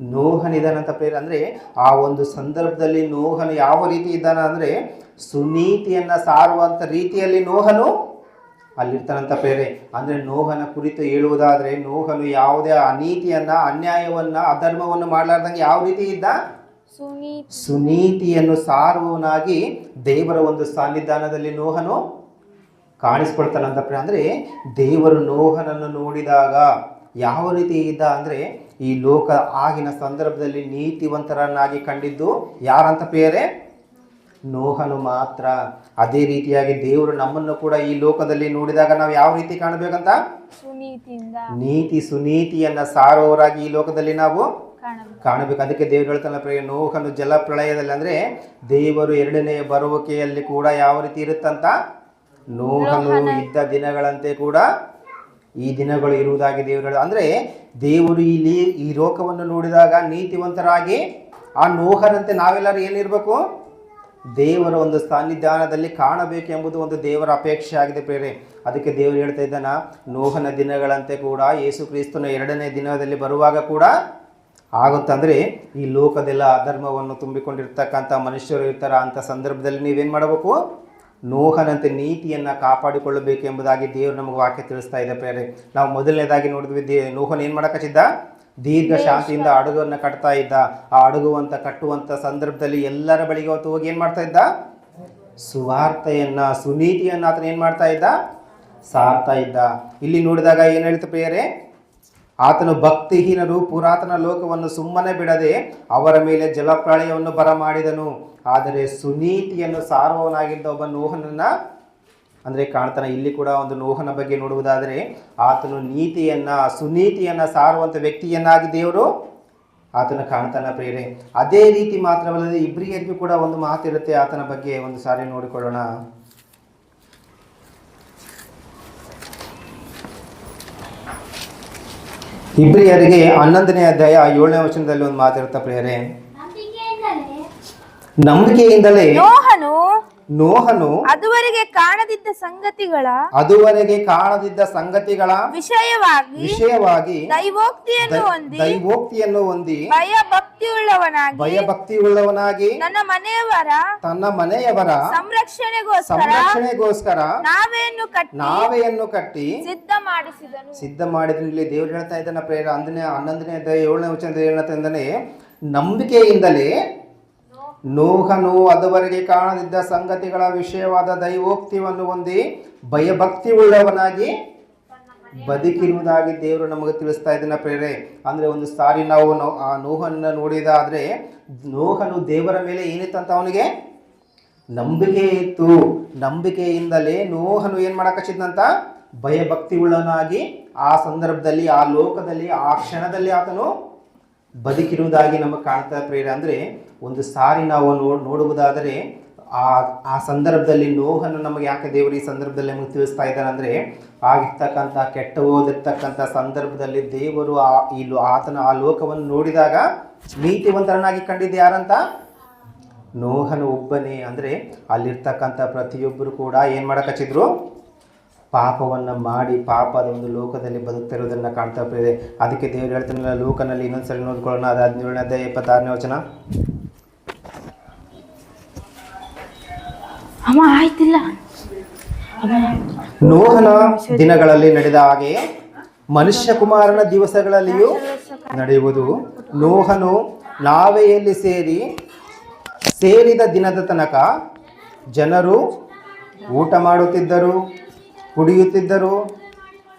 ನೋಹನಿದಾನಂತ ಪ್ರೇರ ಅಂದರೆ, ಆ ಒಂದು ಸಂದರ್ಭದಲ್ಲಿ ನೋಹನು ಯಾವ ರೀತಿ ಇದ್ದಾನ ಅಂದರೆ, ಸುನೀತಿಯನ್ನು ಸಾರುವಂಥ ರೀತಿಯಲ್ಲಿ ನೋಹನು ಅಲ್ಲಿರ್ತಾನಂತ ಪ್ರೇರೆ ಅಂದರೆ ನೋಹನ ಕುರಿತು ಹೇಳುವುದಾದರೆ ನೋಹನು ಯಾವುದೇ ಅನೀತಿಯನ್ನು ಅನ್ಯಾಯವನ್ನು ಅಧರ್ಮವನ್ನು ಮಾಡಲಾರ್ದಂಗೆ ಯಾವ ರೀತಿ ಇದ್ದ? ಸುನೀತಿ. ಸುನೀತಿಯನ್ನು ಸಾರುವವನಾಗಿ ದೇವರ ಒಂದು ಸನ್ನಿಧಾನದಲ್ಲಿ ನೋಹನು ಕಾಣಿಸ್ಕೊಳ್ತಾನಂತ ಪ್ರೇರೆ ಅಂದರೆ ದೇವರು ನೋಹನನ್ನು ನೋಡಿದಾಗ ಯಾವ ರೀತಿ ಇದ್ದ? ಅಂದರೆ ಈ ಲೋಕ ಆಗಿನ ಸಂದರ್ಭದಲ್ಲಿ ನೀತಿವಂತರನ್ನಾಗಿ ಕಂಡಿದ್ದು ಯಾರಂತ ಪ್ರಿಯರೇ ನೋಹನು ಮಾತ್ರ ಅದೇ ರೀತಿಯಾಗಿ ದೇವರು ನಮ್ಮನ್ನು ಕೂಡ ಈ ಲೋಕದಲ್ಲಿ ನೋಡಿದಾಗ ನಾವು ಯಾವ ರೀತಿ ಕಾಣಬೇಕಂತ? ನೀತಿ ಸುನೀತಿಯನ್ನ ಸಾರೋರಾಗಿ ಈ ಲೋಕದಲ್ಲಿ ನಾವು ಕಾಣಬೇಕು. ಅದಕ್ಕೆ ದೇವರು ಹೇಳ್ತಾನೆ ಪ್ರಿಯ ನೋಹನು ಜಲಪ್ರಳಯದಲ್ಲಿ ಅಂದ್ರೆ ದೇವರು ಎರಡನೆಯ ಬರುವಿಕೆಯಲ್ಲಿ ಕೂಡ ಯಾವ ರೀತಿ ಇರುತ್ತಂತ? ನೋಹನು ಇದ್ದ ದಿನಗಳಂತೆ ಕೂಡ ಈ ದಿನಗಳು ಇರುವುದಾಗಿ ದೇವರು ಹೇಳ ಅಂದರೆ ದೇವರು ಇಲ್ಲಿ ಈ ಲೋಕವನ್ನು ನೋಡಿದಾಗ ನೀತಿವಂತರಾಗಿ ಆ ನೋಹನಂತೆ ನಾವೆಲ್ಲರೂ ಏನಿರಬೇಕು? ದೇವರ ಒಂದು ಸಾನ್ನಿಧಾನದಲ್ಲಿ ಕಾಣಬೇಕೆಂಬುದು ಒಂದು ದೇವರ ಅಪೇಕ್ಷೆ ಆಗಿದೆ ಪ್ರೇರೆ ಅದಕ್ಕೆ ದೇವರು ಹೇಳ್ತಾ ಇದ್ದಾನ, ನೋಹನ ದಿನಗಳಂತೆ ಕೂಡ, ಯೇಸು ಕ್ರಿಸ್ತನ ಎರಡನೇ ದಿನದಲ್ಲಿ ಬರುವಾಗ ಕೂಡ ಆಗುತ್ತಂದ್ರೆ ಈ ಲೋಕದೆಲ್ಲ ಅಧರ್ಮವನ್ನು ತುಂಬಿಕೊಂಡಿರ್ತಕ್ಕಂಥ ಮನುಷ್ಯರು ಇರ್ತಾರ ಅಂತ ಸಂದರ್ಭದಲ್ಲಿ ನೀವೇನು ಮಾಡಬೇಕು? ನೋಹನಂತೆ ನೀತಿಯನ್ನು ಕಾಪಾಡಿಕೊಳ್ಳಬೇಕೆಂಬುದಾಗಿ ದೇವರು ನಮಗೆ ವಾಕ್ಯ ತಿಳಿಸ್ತಾ ಇದೆ ಪ್ರೇರೆ ನಾವು ಮೊದಲನೇದಾಗಿ ನೋಡಿದ್ವಿ, ದೇ, ನೋಹನ್ ಏನು ಮಾಡಕತ್ತಿದ್ದ? ದೀರ್ಘ ಶಾಂತಿಯಿಂದ ಹಡಗನ್ನು ಕಟ್ತಾ ಇದ್ದ. ಆ ಅಡುಗುವಂತ ಕಟ್ಟುವಂತ ಸಂದರ್ಭದಲ್ಲಿ ಎಲ್ಲರ ಬಳಿಗೆ ಹೊತ್ತು ಹೋಗಿ ಏನು ಮಾಡ್ತಾ ಇದ್ದ? ಸುವಾರ್ತೆಯನ್ನ ಸುನೀತಿಯನ್ನ ಆತನ ಏನು ಮಾಡ್ತಾ ಇದ್ದ? ಸಾರ್ತಾ ಇದ್ದ. ಇಲ್ಲಿ ನೋಡಿದಾಗ ಏನು ಹೇಳ್ತು ಪ್ರಿಯರೇ? ಆತನು ಭಕ್ತಿಹೀನರು ಪುರಾತನ ಲೋಕವನ್ನು ಸುಮ್ಮನೆ ಬಿಡದೆ ಅವರ ಮೇಲೆ ಜಲಪ್ರಳಯವನ್ನು ಬರಮಾಡಿದನು. ಆದರೆ ಸುನೀತಿಯನ್ನು ಸಾರುವವನಾಗಿದ್ದ ಒಬ್ಬ ನೋಹನನ್ನ ಅಂದರೆ ಕಾಣ್ತಾನೆ. ಇಲ್ಲಿ ಕೂಡ ಒಂದು ನೋಹನ ಬಗ್ಗೆ ನೋಡುವುದಾದರೆ, ಆತನು ನೀತಿಯನ್ನ, ಸುನೀತಿಯನ್ನ ಸಾರುವಂಥ ವ್ಯಕ್ತಿಯನ್ನಾಗಿ ದೇವರು ಆತನ ಕಾಣ್ತಾನ ಪ್ರೇರೆ ಅದೇ ರೀತಿ ಮಾತ್ರವಲ್ಲದೆ ಇಬ್ರಿಯರಿಗೂ ಕೂಡ ಒಂದು ಮಾತಿರುತ್ತೆ ಆತನ ಬಗ್ಗೆ. ಒಂದು ಸಾರಿ ನೋಡಿಕೊಳ್ಳೋಣ. ಇಬ್ರಿಯರಿಗೆ ಹನ್ನೊಂದನೇ ಅಧ್ಯಾಯ ಏಳನೇ ವಚನದಲ್ಲಿ ಒಂದು ಮಾತಿರುತ್ತೆ ಪ್ರಿಯರೇ. ನಂಬಿಕೆಯಿಂದಲೇ ನೋಹನು ನೋಹನು ಅದುವರೆಗೆ ಕಾಣದಿದ್ದ ಸಂಗತಿಗಳ ಅದುವರೆಗೆ ಕಾಣದಿದ್ದ ಸಂಗತಿಗಳ ವಿಷಯವಾಗಿ ವಿಷಯವಾಗಿ ದೈವೋಕ್ತಿಯನ್ನು ಹೊಂದಿ ದೈವೋಕ್ತಿಯನ್ನು ಹೊಂದಿ ಭಯ ಭಕ್ತಿಯುಳ್ಳವನಾಗಿ ಭಯಭಕ್ತಿಯುಳ್ಳವನಾಗಿ ನನ್ನ ಮನೆಯವರ ತನ್ನ ಮನೆಯವರ ಸಂರಕ್ಷಣೆಗೋಸ್ಕರ ಸಂರಕ್ಷಣೆಗೋಸ್ಕರ ನಾವೇನು ಕಟ್ಟಿ ನಾವೆಯನ್ನು ಕಟ್ಟಿ ಸಿದ್ಧ ಮಾಡಿಸಿದನು. ಸಿದ್ಧ ಮಾಡಿದ್ರು ಇಲ್ಲಿ ದೇವ್ರು ಹೇಳ್ತಾ ಇದ್ದಾನೆ ಪ್ರೇರ ಅಂದನೇ ಹನ್ನೊಂದನೇ ಅಧ್ಯಾಯ ಏಳನೇ ವಚನದ ಏನಂತಂದರೆ ನಂಬಿಕೆಯಿಂದಲೇ ನೋಹನು ಅದುವರೆಗೆ ಕಾಣದಿದ್ದ ಸಂಗತಿಗಳ ವಿಷಯವಾದ ದೈವೋಕ್ತಿಯನ್ನು ಹೊಂದಿ ಭಯಭಕ್ತಿ ಉಳ್ಳವನಾಗಿ ಬದುಕಿರುವುದಾಗಿ ದೇವರು ನಮಗೆ ತಿಳಿಸ್ತಾ ಇದ್ದಾನೆ ಪ್ರೇರೆ. ಅಂದರೆ ಒಂದು ಸಾರಿ ನಾವು ಆ ನೋಹನ್ನ ನೋಡಿದಾದ್ರೆ ನೋಹನು ದೇವರ ಮೇಲೆ ಏನಿತ್ತಂತ ಅವನಿಗೆ ನಂಬಿಕೆ ಇತ್ತು. ನಂಬಿಕೆಯಿಂದಲೇ ನೋಹನು ಏನು ಮಾಡಕಚ್ಚಿದ್ನಂತ? ಭಯಭಕ್ತಿ ಉಳ್ಳವನಾಗಿ ಆ ಸಂದರ್ಭದಲ್ಲಿ, ಆ ಲೋಕದಲ್ಲಿ, ಆ ಕ್ಷಣದಲ್ಲಿ ಆತನು ಬದುಕಿರುವುದಾಗಿ ನಮಗೆ ಕಾಣ್ತಾ ಪ್ರೇರೆ. ಅಂದರೆ ಒಂದು ಸಾರಿ ನಾವು ನೋಡ್ ನೋಡುವುದಾದರೆ ಆ ಆ ಸಂದರ್ಭದಲ್ಲಿ ನೋಹನ್ನು ನಮಗೆ ಯಾಕೆ ದೇವರು ಈ ಸಂದರ್ಭದಲ್ಲಿ ನಮಗೆ ತಿಳಿಸ್ತಾ ಇದ್ದಾರೆ ಅಂದರೆ, ಆಗಿರ್ತಕ್ಕಂಥ ಕೆಟ್ಟ ಹೋದಿರ್ತಕ್ಕಂಥ ಸಂದರ್ಭದಲ್ಲಿ ದೇವರು ಆ, ಈ ಆತನ ಆ ಲೋಕವನ್ನು ನೋಡಿದಾಗ ನೀತಿವಂತರನಾಗಿ ಕಂಡಿದ್ದು ಯಾರಂತ? ನೋಹನು ಒಬ್ಬನೇ. ಅಂದರೆ ಅಲ್ಲಿರ್ತಕ್ಕಂಥ ಪ್ರತಿಯೊಬ್ಬರು ಕೂಡ ಏನು ಮಾಡಕಚ್ಚಿದ್ರು? ಪಾಪವನ್ನು ಮಾಡಿ ಪಾಪದ ಒಂದು ಲೋಕದಲ್ಲಿ ಬದುಕ್ತಿರೋದನ್ನು ಕಾಣ್ತಾ ಇದೆ ಅದಕ್ಕೆ ದೇವರು ಹೇಳ್ತಾನಲ್ಲ, ಲೋಕನಲ್ಲಿ ಇನ್ನೊಂದ್ಸರಿ ನೋಡ್ಕೊಳ್ಳೋಣ. ಅದು ಹದಿನೇಳನೇ ಇಪ್ಪತ್ತಾರನೇ ವಚನ. ಅಮ್ಮ, ಆಯ್ತಿಲ್ಲ. ನೋಹನ ದಿನಗಳಲ್ಲಿ ನಡೆದ ಹಾಗೆ ಮನುಷ್ಯ ಕುಮಾರನ ದಿವಸಗಳಲ್ಲಿಯೂ ನಡೆಯುವುದು. ನೋಹನು ನಾವೆಯಲ್ಲಿ ಸೇರಿ ಸೇರಿದ ದಿನದ ತನಕ ಜನರು ಊಟ ಮಾಡುತ್ತಿದ್ದರು, ಕುಡಿಯುತ್ತಿದ್ದರು,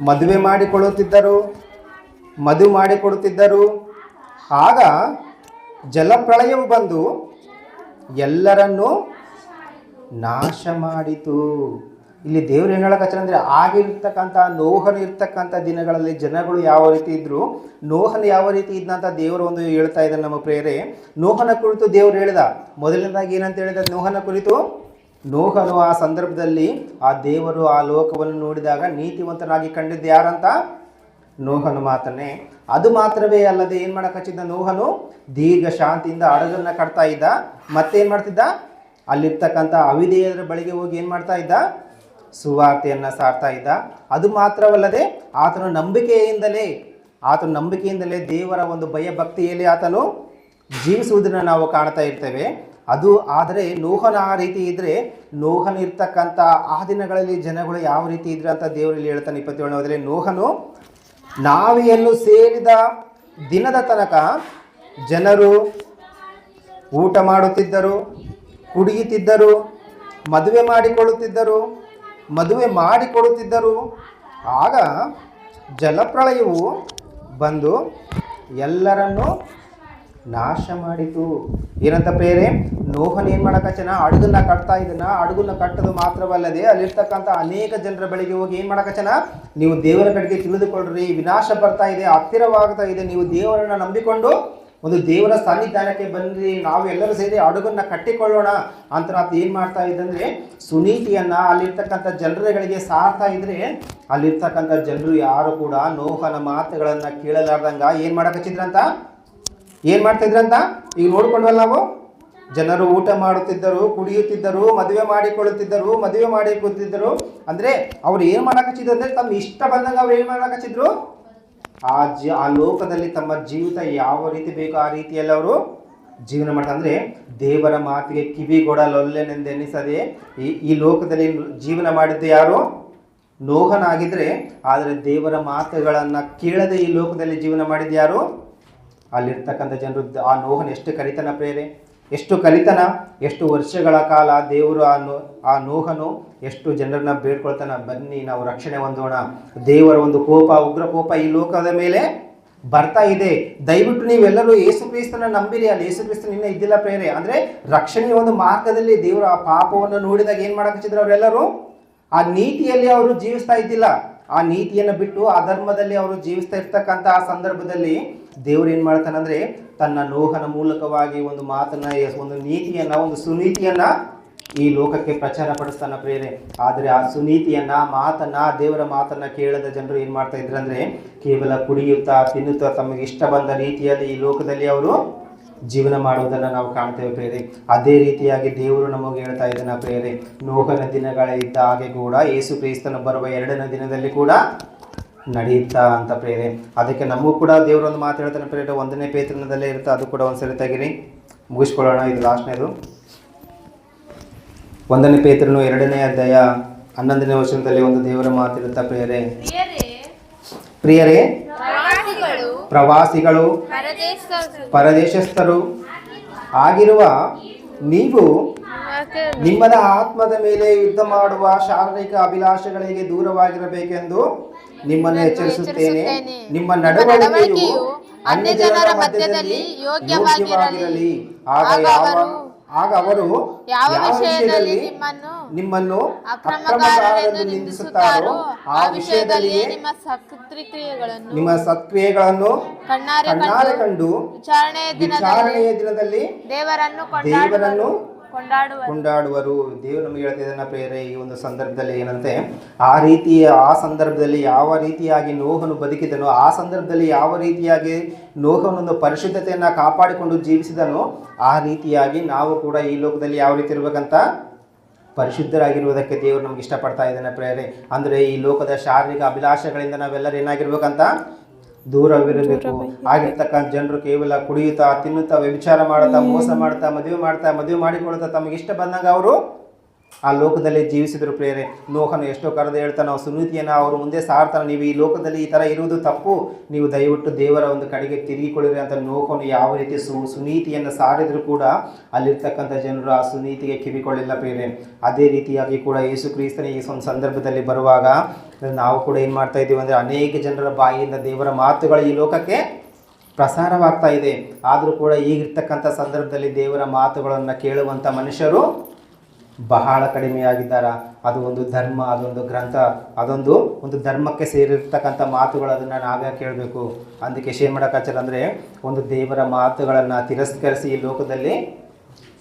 ಮದುವೆ ಮಾಡಿಕೊಳ್ಳುತ್ತಿದ್ದರು, ಮದುವೆ ಮಾಡಿಕೊಡುತ್ತಿದ್ದರು. ಆಗ ಜಲಪ್ರಳಯವು ಬಂದು ಎಲ್ಲರನ್ನೂ ನಾಶ ಮಾಡಿತು ಇಲ್ಲಿ ದೇವ್ರು ಏನು ಹೇಳಕತ್ತಾರ ಅಂದರೆ ಆಗಿರ್ತಕ್ಕಂಥ ನೋಹನ ಇರ್ತಕ್ಕಂಥ ದಿನಗಳಲ್ಲಿ ಜನಗಳು ಯಾವ ರೀತಿ ಇದ್ರು, ನೋಹನ ಯಾವ ರೀತಿ ಇದ್ದಂತ ದೇವರು ಒಂದು ಹೇಳ್ತಾ ಇದ್ದಾರೆ ನಮ್ಮ ಪ್ರೇರೆ ನೋಹನ ಕುರಿತು ದೇವರು ಹೇಳಿದ. ಮೊದಲನೇದಾಗಿ ಏನಂತ ಹೇಳಿದ? ನೋಹನ ಕುರಿತು? ನೋಹನು ಆ ಸಂದರ್ಭದಲ್ಲಿ ಆ ದೇವರು ಆ ಲೋಕವನ್ನು ನೋಡಿದಾಗ ನೀತಿವಂತನಾಗಿ ಕಂಡಿದ್ದು ಯಾರಂತ? ನೋಹನು ಮಾತನ್ನೇ ಅದು ಮಾತ್ರವೇ ಅಲ್ಲದೆ ಏನು ಮಾಡಕ್ ಹಚ್ಚಿದ್ದ ನೋಹನು? ದೀರ್ಘ ಶಾಂತಿಯಿಂದ ಹಡಗನ್ನು ಕಟ್ತಾ ಇದ್ದ. ಮತ್ತೇನು ಮಾಡ್ತಿದ್ದ? ಅಲ್ಲಿರ್ತಕ್ಕಂಥ ಅವಿದೇಯರ ಬಳಿಗೆ ಹೋಗಿ ಏನು ಮಾಡ್ತಾ ಇದ್ದ? ಸುವಾರ್ತೆಯನ್ನು ಸಾರ್ತಾ ಇದ್ದ. ಅದು ಮಾತ್ರವಲ್ಲದೆ ಆತನ ನಂಬಿಕೆಯಿಂದಲೇ ಆತನ ನಂಬಿಕೆಯಿಂದಲೇ ದೇವರ ಒಂದು ಭಯ ಭಕ್ತಿಯಲ್ಲಿ ಆತನು ಜೀವಿಸುವುದನ್ನು ನಾವು ಕಾಣ್ತಾ ಇರ್ತೇವೆ. ಅದು ಆದರೆ ನೋಹನ ಆ ರೀತಿ ಇದ್ದರೆ ನೋಹನ ಇರ್ತಕ್ಕಂಥ ಆ ದಿನಗಳಲ್ಲಿ ಜನಗಳು ಯಾವ ರೀತಿ ಇದ್ರೆ ಅಂತ ದೇವರಲ್ಲಿ ಹೇಳ್ತಾನೆ ಇಪ್ಪತ್ತೇಳು ಹೋದರೆ ನೋಹನು ನಾವಿಯನ್ನು ಸೇರಿದ ದಿನದ ತನಕ ಜನರು ಊಟ ಮಾಡುತ್ತಿದ್ದರು ಕುಡಿಯುತ್ತಿದ್ದರು, ಮದುವೆ ಮಾಡಿಕೊಳ್ಳುತ್ತಿದ್ದರು, ಮದುವೆ ಮಾಡಿಕೊಡುತ್ತಿದ್ದರು. ಆಗ ಜಲಪ್ರಳಯವು ಬಂದು ಎಲ್ಲರನ್ನೂ ನಾಶ ಮಾಡಿತು. ಏನಂತ ಪ್ರೇರೆ ನೋಹನ್ ಏನು ಮಾಡಕಚ್ಚನ ಅಡುಗನ್ನ ಕಟ್ತಾ ಇದನ್ನ ಅಡುಗನ್ನ ಕಟ್ಟೋದು ಮಾತ್ರವಲ್ಲದೆ ಅಲ್ಲಿರ್ತಕ್ಕಂಥ ಅನೇಕ ಜನರ ಬಳಿಗೆ ಹೋಗಿ ಏನು ಮಾಡಕಚ್ಚನ ನೀವು ದೇವರ ಕಡೆಗೆ ತಿಳಿದುಕೊಳ್ಳ್ರಿ. ವಿನಾಶ ಬರ್ತಾ ಇದೆ, ಹತ್ತಿರವಾಗ್ತಾ ಇದೆ. ನೀವು ದೇವರನ್ನ ನಂಬಿಕೊಂಡು ಒಂದು ದೇವರ ಸನ್ನಿಧಾನಕ್ಕೆ ಬಂದ್ರಿ ನಾವೆಲ್ಲರೂ ಸೇರಿ ಅಡುಗನ್ನ ಕಟ್ಟಿಕೊಳ್ಳೋಣ. ಅಂತ ನಾವು ಏನು ಮಾಡ್ತಾ ಇದ್ದಂದ್ರೆ, ಸುನೀತಿಯನ್ನ ಅಲ್ಲಿರ್ತಕ್ಕಂಥ ಜನರುಗಳಿಗೆ ಸಾರ್ತಾ ಇದ್ರೆ, ಅಲ್ಲಿರ್ತಕ್ಕಂಥ ಜನರು ಯಾರು ಕೂಡ ನೋಹನ ಮಾತುಗಳನ್ನ ಕೇಳಲಾರ್ದಂಗ ಏನು ಏನು ಮಾಡ್ತಾ ಇದ್ರಂತ ಈಗ ನೋಡ್ಕೊಂಡ್ವಲ್ಲ ನಾವು? ಜನರು ಊಟ ಮಾಡುತ್ತಿದ್ದರು, ಕುಡಿಯುತ್ತಿದ್ದರು, ಮದುವೆ ಮಾಡಿಕೊಳ್ಳುತ್ತಿದ್ದರು, ಮದುವೆ ಮಾಡಿಕೊಳ್ತಿದ್ದರು ಅಂದ್ರೆ ಅವ್ರು ಏನು ಮಾಡಕಚ್ಚಿದ್ರು ಅಂದ್ರೆ ತಮ್ಮ ಇಷ್ಟ ಬಂದಂಗ ಅವ್ರು ಏನು ಮಾಡಕಚ್ಚಿದ್ರು ಆ ಜಿ, ಆ ಲೋಕದಲ್ಲಿ ತಮ್ಮ ಜೀವಿತ ಯಾವ ರೀತಿ ಬೇಕೋ ಆ ರೀತಿಯಲ್ಲಿ ಅವರು ಜೀವನ ಮಾಡ್ತಾರೆ. ಅಂದ್ರೆ ದೇವರ ಮಾತಿಗೆ ಕಿವಿಗೊಡಲೊಲ್ಲೆನೆಂದೆನಿಸದೆ ಈ ಈ ಲೋಕದಲ್ಲಿ ಜೀವನ ಮಾಡಿದ್ದು ಯಾರು? ನೋಹನಾಗಿದ್ರೆ, ಆದರೆ ದೇವರ ಮಾತುಗಳನ್ನು ಕೇಳದೆ ಈ ಲೋಕದಲ್ಲಿ ಜೀವನ ಮಾಡಿದ್ದು ಯಾರು? ಅಲ್ಲಿರ್ತಕ್ಕಂಥ ಜನರು, ಆ ನೋಹನ ಎಷ್ಟು ಕರಿತನ ಪ್ರೇರೆ. ಎಷ್ಟು ಕಲಿತನ, ಎಷ್ಟು ವರ್ಷಗಳ ಕಾಲ ದೇವರು ಆ ನೋ, ಆ ನೋಹನು ಎಷ್ಟು ಜನರನ್ನ ಬೇಡ್ಕೊಳ್ತಾನ, ಬನ್ನಿ ನಾವು ರಕ್ಷಣೆ ಹೊಂದೋಣ. ದೇವರ ಒಂದು ಕೋಪ ಉಗ್ರ ಕೋಪ ಈ ಲೋಕದ ಮೇಲೆ ಬರ್ತಾ ಇದೆ. ದಯವಿಟ್ಟು ನೀವೆಲ್ಲರೂ ಯೇಸು ಕ್ರಿಸ್ತನ ನಂಬಿರಿ, ಅಲ್ಲಿ ಯೇಸು ಕ್ರಿಸ್ತನ ಇನ್ನೂ ಇದ್ದಿಲ್ಲ ಪ್ರೇರೆ ಅಂದ್ರೆ ರಕ್ಷಣೆಯ ಒಂದು ಮಾರ್ಗದಲ್ಲಿ ದೇವರು ಆ ಪಾಪವನ್ನು ನೋಡಿದಾಗ ಏನ್ ಮಾಡಕ್ಕಿದ್ರು ಅವರೆಲ್ಲರೂ? ಆ ನೀತಿಯಲ್ಲಿ ಅವರು ಜೀವಿಸ್ತಾ ಇದ್ದಿಲ್ಲ. ಆ ನೀತಿಯನ್ನು ಬಿಟ್ಟು ಆ ಧರ್ಮದಲ್ಲಿ ಅವರು ಜೀವಿಸ್ತಾ ಇರ್ತಕ್ಕಂಥ ಆ ಸಂದರ್ಭದಲ್ಲಿ ದೇವ್ರು ಏನ್ ಮಾಡ್ತಾನಂದ್ರೆ ತನ್ನ ನೋಹನ ಮೂಲಕವಾಗಿ ಒಂದು ಮಾತನ್ನ, ಒಂದು ನೀತಿಯನ್ನ, ಒಂದು ಸುನೀತಿಯನ್ನ ಈ ಲೋಕಕ್ಕೆ ಪ್ರಚಾರ ಪಡಿಸ್ತಾನ ಪ್ರೇರೆ ಆದರೆ ಆ ಸುನೀತಿಯನ್ನ, ಮಾತನ್ನ, ದೇವರ ಮಾತನ್ನ ಕೇಳದ ಜನರು ಏನ್ ಮಾಡ್ತಾ ಇದ್ರಂದ್ರೆ ಕೇವಲ ಕುಡಿಯುತ್ತಾ, ತಿನ್ನುತ್ತಾ ತಮಗೆ ಇಷ್ಟ ಬಂದ ರೀತಿಯಲ್ಲಿ ಈ ಲೋಕದಲ್ಲಿ ಅವರು ಜೀವನ ಮಾಡುವುದನ್ನು ನಾವು ಕಾಣ್ತೇವೆ ಪ್ರೇರೆ ಅದೇ ರೀತಿಯಾಗಿ ದೇವರು ನಮಗೆ ಹೇಳ್ತಾ ಇದ್ದಾನೆ ಪ್ರೇರೆ ನೋಹನ ದಿನಗಳ ಇದ್ದ ಹಾಗೆ ಕೂಡ, ಯೇಸು ಕ್ರಿಸ್ತನ ಬರುವ ಎರಡನೇ ದಿನದಲ್ಲಿ ಕೂಡ ನಡೆಯುತ್ತಾ ಅಂತ ಪ್ರೇರೆ. ಅದಕ್ಕೆ ನಮಗೂ ಕೂಡ ದೇವರು ಒಂದು ಮಾತು ಹೇಳ್ತಾನೆ ಪ್ರೇರೆ. ಒಂದನೇ ಪೇತ್ರನದಲ್ಲೇ ಇರುತ್ತೆ. ಅದು ಕೂಡ ಒಂದ್ಸರಿ ತೆಗಿರಿ. ಮುಗಿಸ್ಕೊಳ್ಳೋಣ. ಇದು ಲಾಸ್ಟ್ನೇದು. ಒಂದನೇ ಪೇತ್ರನು ಎರಡನೇ ಅಧ್ಯಾಯ ಹನ್ನೊಂದನೇ ವರ್ಷದಲ್ಲಿ ಒಂದು ದೇವರ ಮಾತಿರುತ್ತ ಪ್ರಿಯರೇ ಪ್ರಿಯರೇ ಪ್ರವಾಸಿಗಳು ಪ್ರವಾಸಿಗಳು ಪರದೇಶ ಪರದೇಶಸ್ಥರು ಆಗಿರುವ ನೀವು ನಿಮ್ಮದ ಆತ್ಮದ ಮೇಲೆ ಯುದ್ಧ ಮಾಡುವ ಶಾರೀರಿಕ ಅಭಿಲಾಷೆಗಳಿಗೆ ದೂರವಾಗಿರಬೇಕೆಂದು ನಿಮ್ಮನ್ನು ಎಚ್ಚರಿಸುತ್ತೇನೆ. ನಿಮ್ಮ ನಡವಳಿಕೆಯು ಅನ್ಯ ಜನರ ಮಧ್ಯದಲ್ಲಿ ಯೋಗ್ಯವಾಗಿರಲಿ. ಆಗ ಯಾವ ಆಗ ಅವರು ಯಾವ ವಿಷಯದಲ್ಲಿ ನಿಮ್ಮನ್ನು ನಿಮ್ಮನ್ನು ಅಕ್ರಮಗಾರರೆಂದು ನಿಂದಿಸುತ್ತಾರೋ ಆ ವಿಷಯದಲ್ಲಿ ನಿಮ್ಮ ಸತ್ಕ್ರಿಯೆಗಳನ್ನು ನಿಮ್ಮ ಸತ್ಕ್ರಿಯೆಗಳನ್ನು ಕಣ್ಣಾರೆ ಕಂಡು ವಿಚಾರಣೆಯ ದಿನದಲ್ಲಿ ದೇವರನ್ನು ದೇವರನ್ನು ಕೊಂಡಾಡುವರು. ದೇವರು ನಮಗೆ ಹೇಳ್ತಿದ್ದಾನೆ ಪ್ರೇರೆ ಈ ಒಂದು ಸಂದರ್ಭದಲ್ಲಿ ಏನಂತೆ, ಆ ರೀತಿಯ, ಆ ಸಂದರ್ಭದಲ್ಲಿ ಯಾವ ರೀತಿಯಾಗಿ ನೋಹನು ಬದುಕಿದನೋ, ಆ ಸಂದರ್ಭದಲ್ಲಿ ಯಾವ ರೀತಿಯಾಗಿ ನೋಹನೊಂದು ಪರಿಶುದ್ಧತೆಯನ್ನು ಕಾಪಾಡಿಕೊಂಡು ಜೀವಿಸಿದನೋ, ಆ ರೀತಿಯಾಗಿ ನಾವು ಕೂಡ ಈ ಲೋಕದಲ್ಲಿ ಯಾವ ರೀತಿ ಇರಬೇಕಂತ ಪರಿಶುದ್ಧರಾಗಿರುವುದಕ್ಕೆ ದೇವರು ನಮ್ಗೆ ಇಷ್ಟಪಡ್ತಾ ಇದ್ದಾನೆ ಪ್ರೇರೆ ಅಂದರೆ ಈ ಲೋಕದ ಶಾರೀರಿಕ ಅಭಿಲಾಷೆಗಳಿಂದ ನಾವೆಲ್ಲರೂ ಏನಾಗಿರ್ಬೇಕಂತ ದೂರವಿರಬೇಕು. ಆಗಿರ್ತಕ್ಕಂಥ ಜನರು ಕೇವಲ ಕುಡಿಯುತ್ತಾ ತಿನ್ನುತ್ತಾ ವ್ಯಭಿಚಾರ ಮಾಡುತ್ತಾ ಮೋಸ ಮಾಡ್ತಾ ಮದುವೆ ಮಾಡ್ತಾ ಮದುವೆ ಮಾಡಿಕೊಳ್ತಾ ತಮಗೆ ಇಷ್ಟ ಬಂದಾಗ ಅವರು ಆ ಲೋಕದಲ್ಲಿ ಜೀವಿಸಿದ್ರು ಪ್ರೇರೆ ನೋಹನು ಎಷ್ಟೋ ಕರೆದು ಹೇಳ್ತಾನೆ ಸುನೀತಿಯನ್ನು ಅವರು ಮುಂದೆ ಸಾರ್ತಾನೆ, ನೀವು ಈ ಲೋಕದಲ್ಲಿ ಈ ಥರ ಇರುವುದು ತಪ್ಪು. ನೀವು ದಯವಿಟ್ಟು ದೇವರ ಒಂದು ಕಡೆಗೆ ತಿರುಗಿಕೊಳ್ಳಿರಿ ಅಂತ ನೋಹನು ಯಾವ ರೀತಿ ಸು ಸುನೀತಿಯನ್ನು ಸಾರಿದ್ರು ಕೂಡ ಅಲ್ಲಿರ್ತಕ್ಕಂಥ ಜನರು ಆ ಸುನೀತಿಗೆ ಕಿವಿಕೊಳ್ಳಿಲ್ಲ ಪ್ರೇರೆ ಅದೇ ರೀತಿಯಾಗಿ ಕೂಡ ಯೇಸು ಕ್ರಿಸ್ತನ ಈ ಒಂದು ಸಂದರ್ಭದಲ್ಲಿ ಬರುವಾಗ ನಾವು ಕೂಡ ಏನು ಮಾಡ್ತಾ ಇದ್ದೀವಿ ಅಂದರೆ ಅನೇಕ ಜನರ ಬಾಯಿಯಿಂದ ದೇವರ ಮಾತುಗಳು ಈ ಲೋಕಕ್ಕೆ ಪ್ರಸಾರವಾಗ್ತಾ ಇದೆ. ಆದರೂ ಕೂಡ ಈಗಿರ್ತಕ್ಕಂಥ ಸಂದರ್ಭದಲ್ಲಿ ದೇವರ ಮಾತುಗಳನ್ನು ಕೇಳುವಂಥ ಮನುಷ್ಯರು ಬಹಳ ಕಡಿಮೆಯಾಗಿದ್ದಾರೆ ಅದು ಒಂದು ಧರ್ಮ ಅದೊಂದು ಗ್ರಂಥ, ಅದೊಂದು ಒಂದು ಧರ್ಮಕ್ಕೆ ಸೇರಿರ್ತಕ್ಕಂಥ ಮಾತುಗಳು ಅದನ್ನು ನಾವೇ ಕೇಳಬೇಕು. ಅದಕ್ಕೆ ಶೇರ್ ಮಾಡೋಕ್ಕಾಚಾರ ಅಂದರೆ ಒಂದು ದೇವರ ಮಾತುಗಳನ್ನು ತಿರಸ್ಕರಿಸಿ ಈ ಲೋಕದಲ್ಲಿ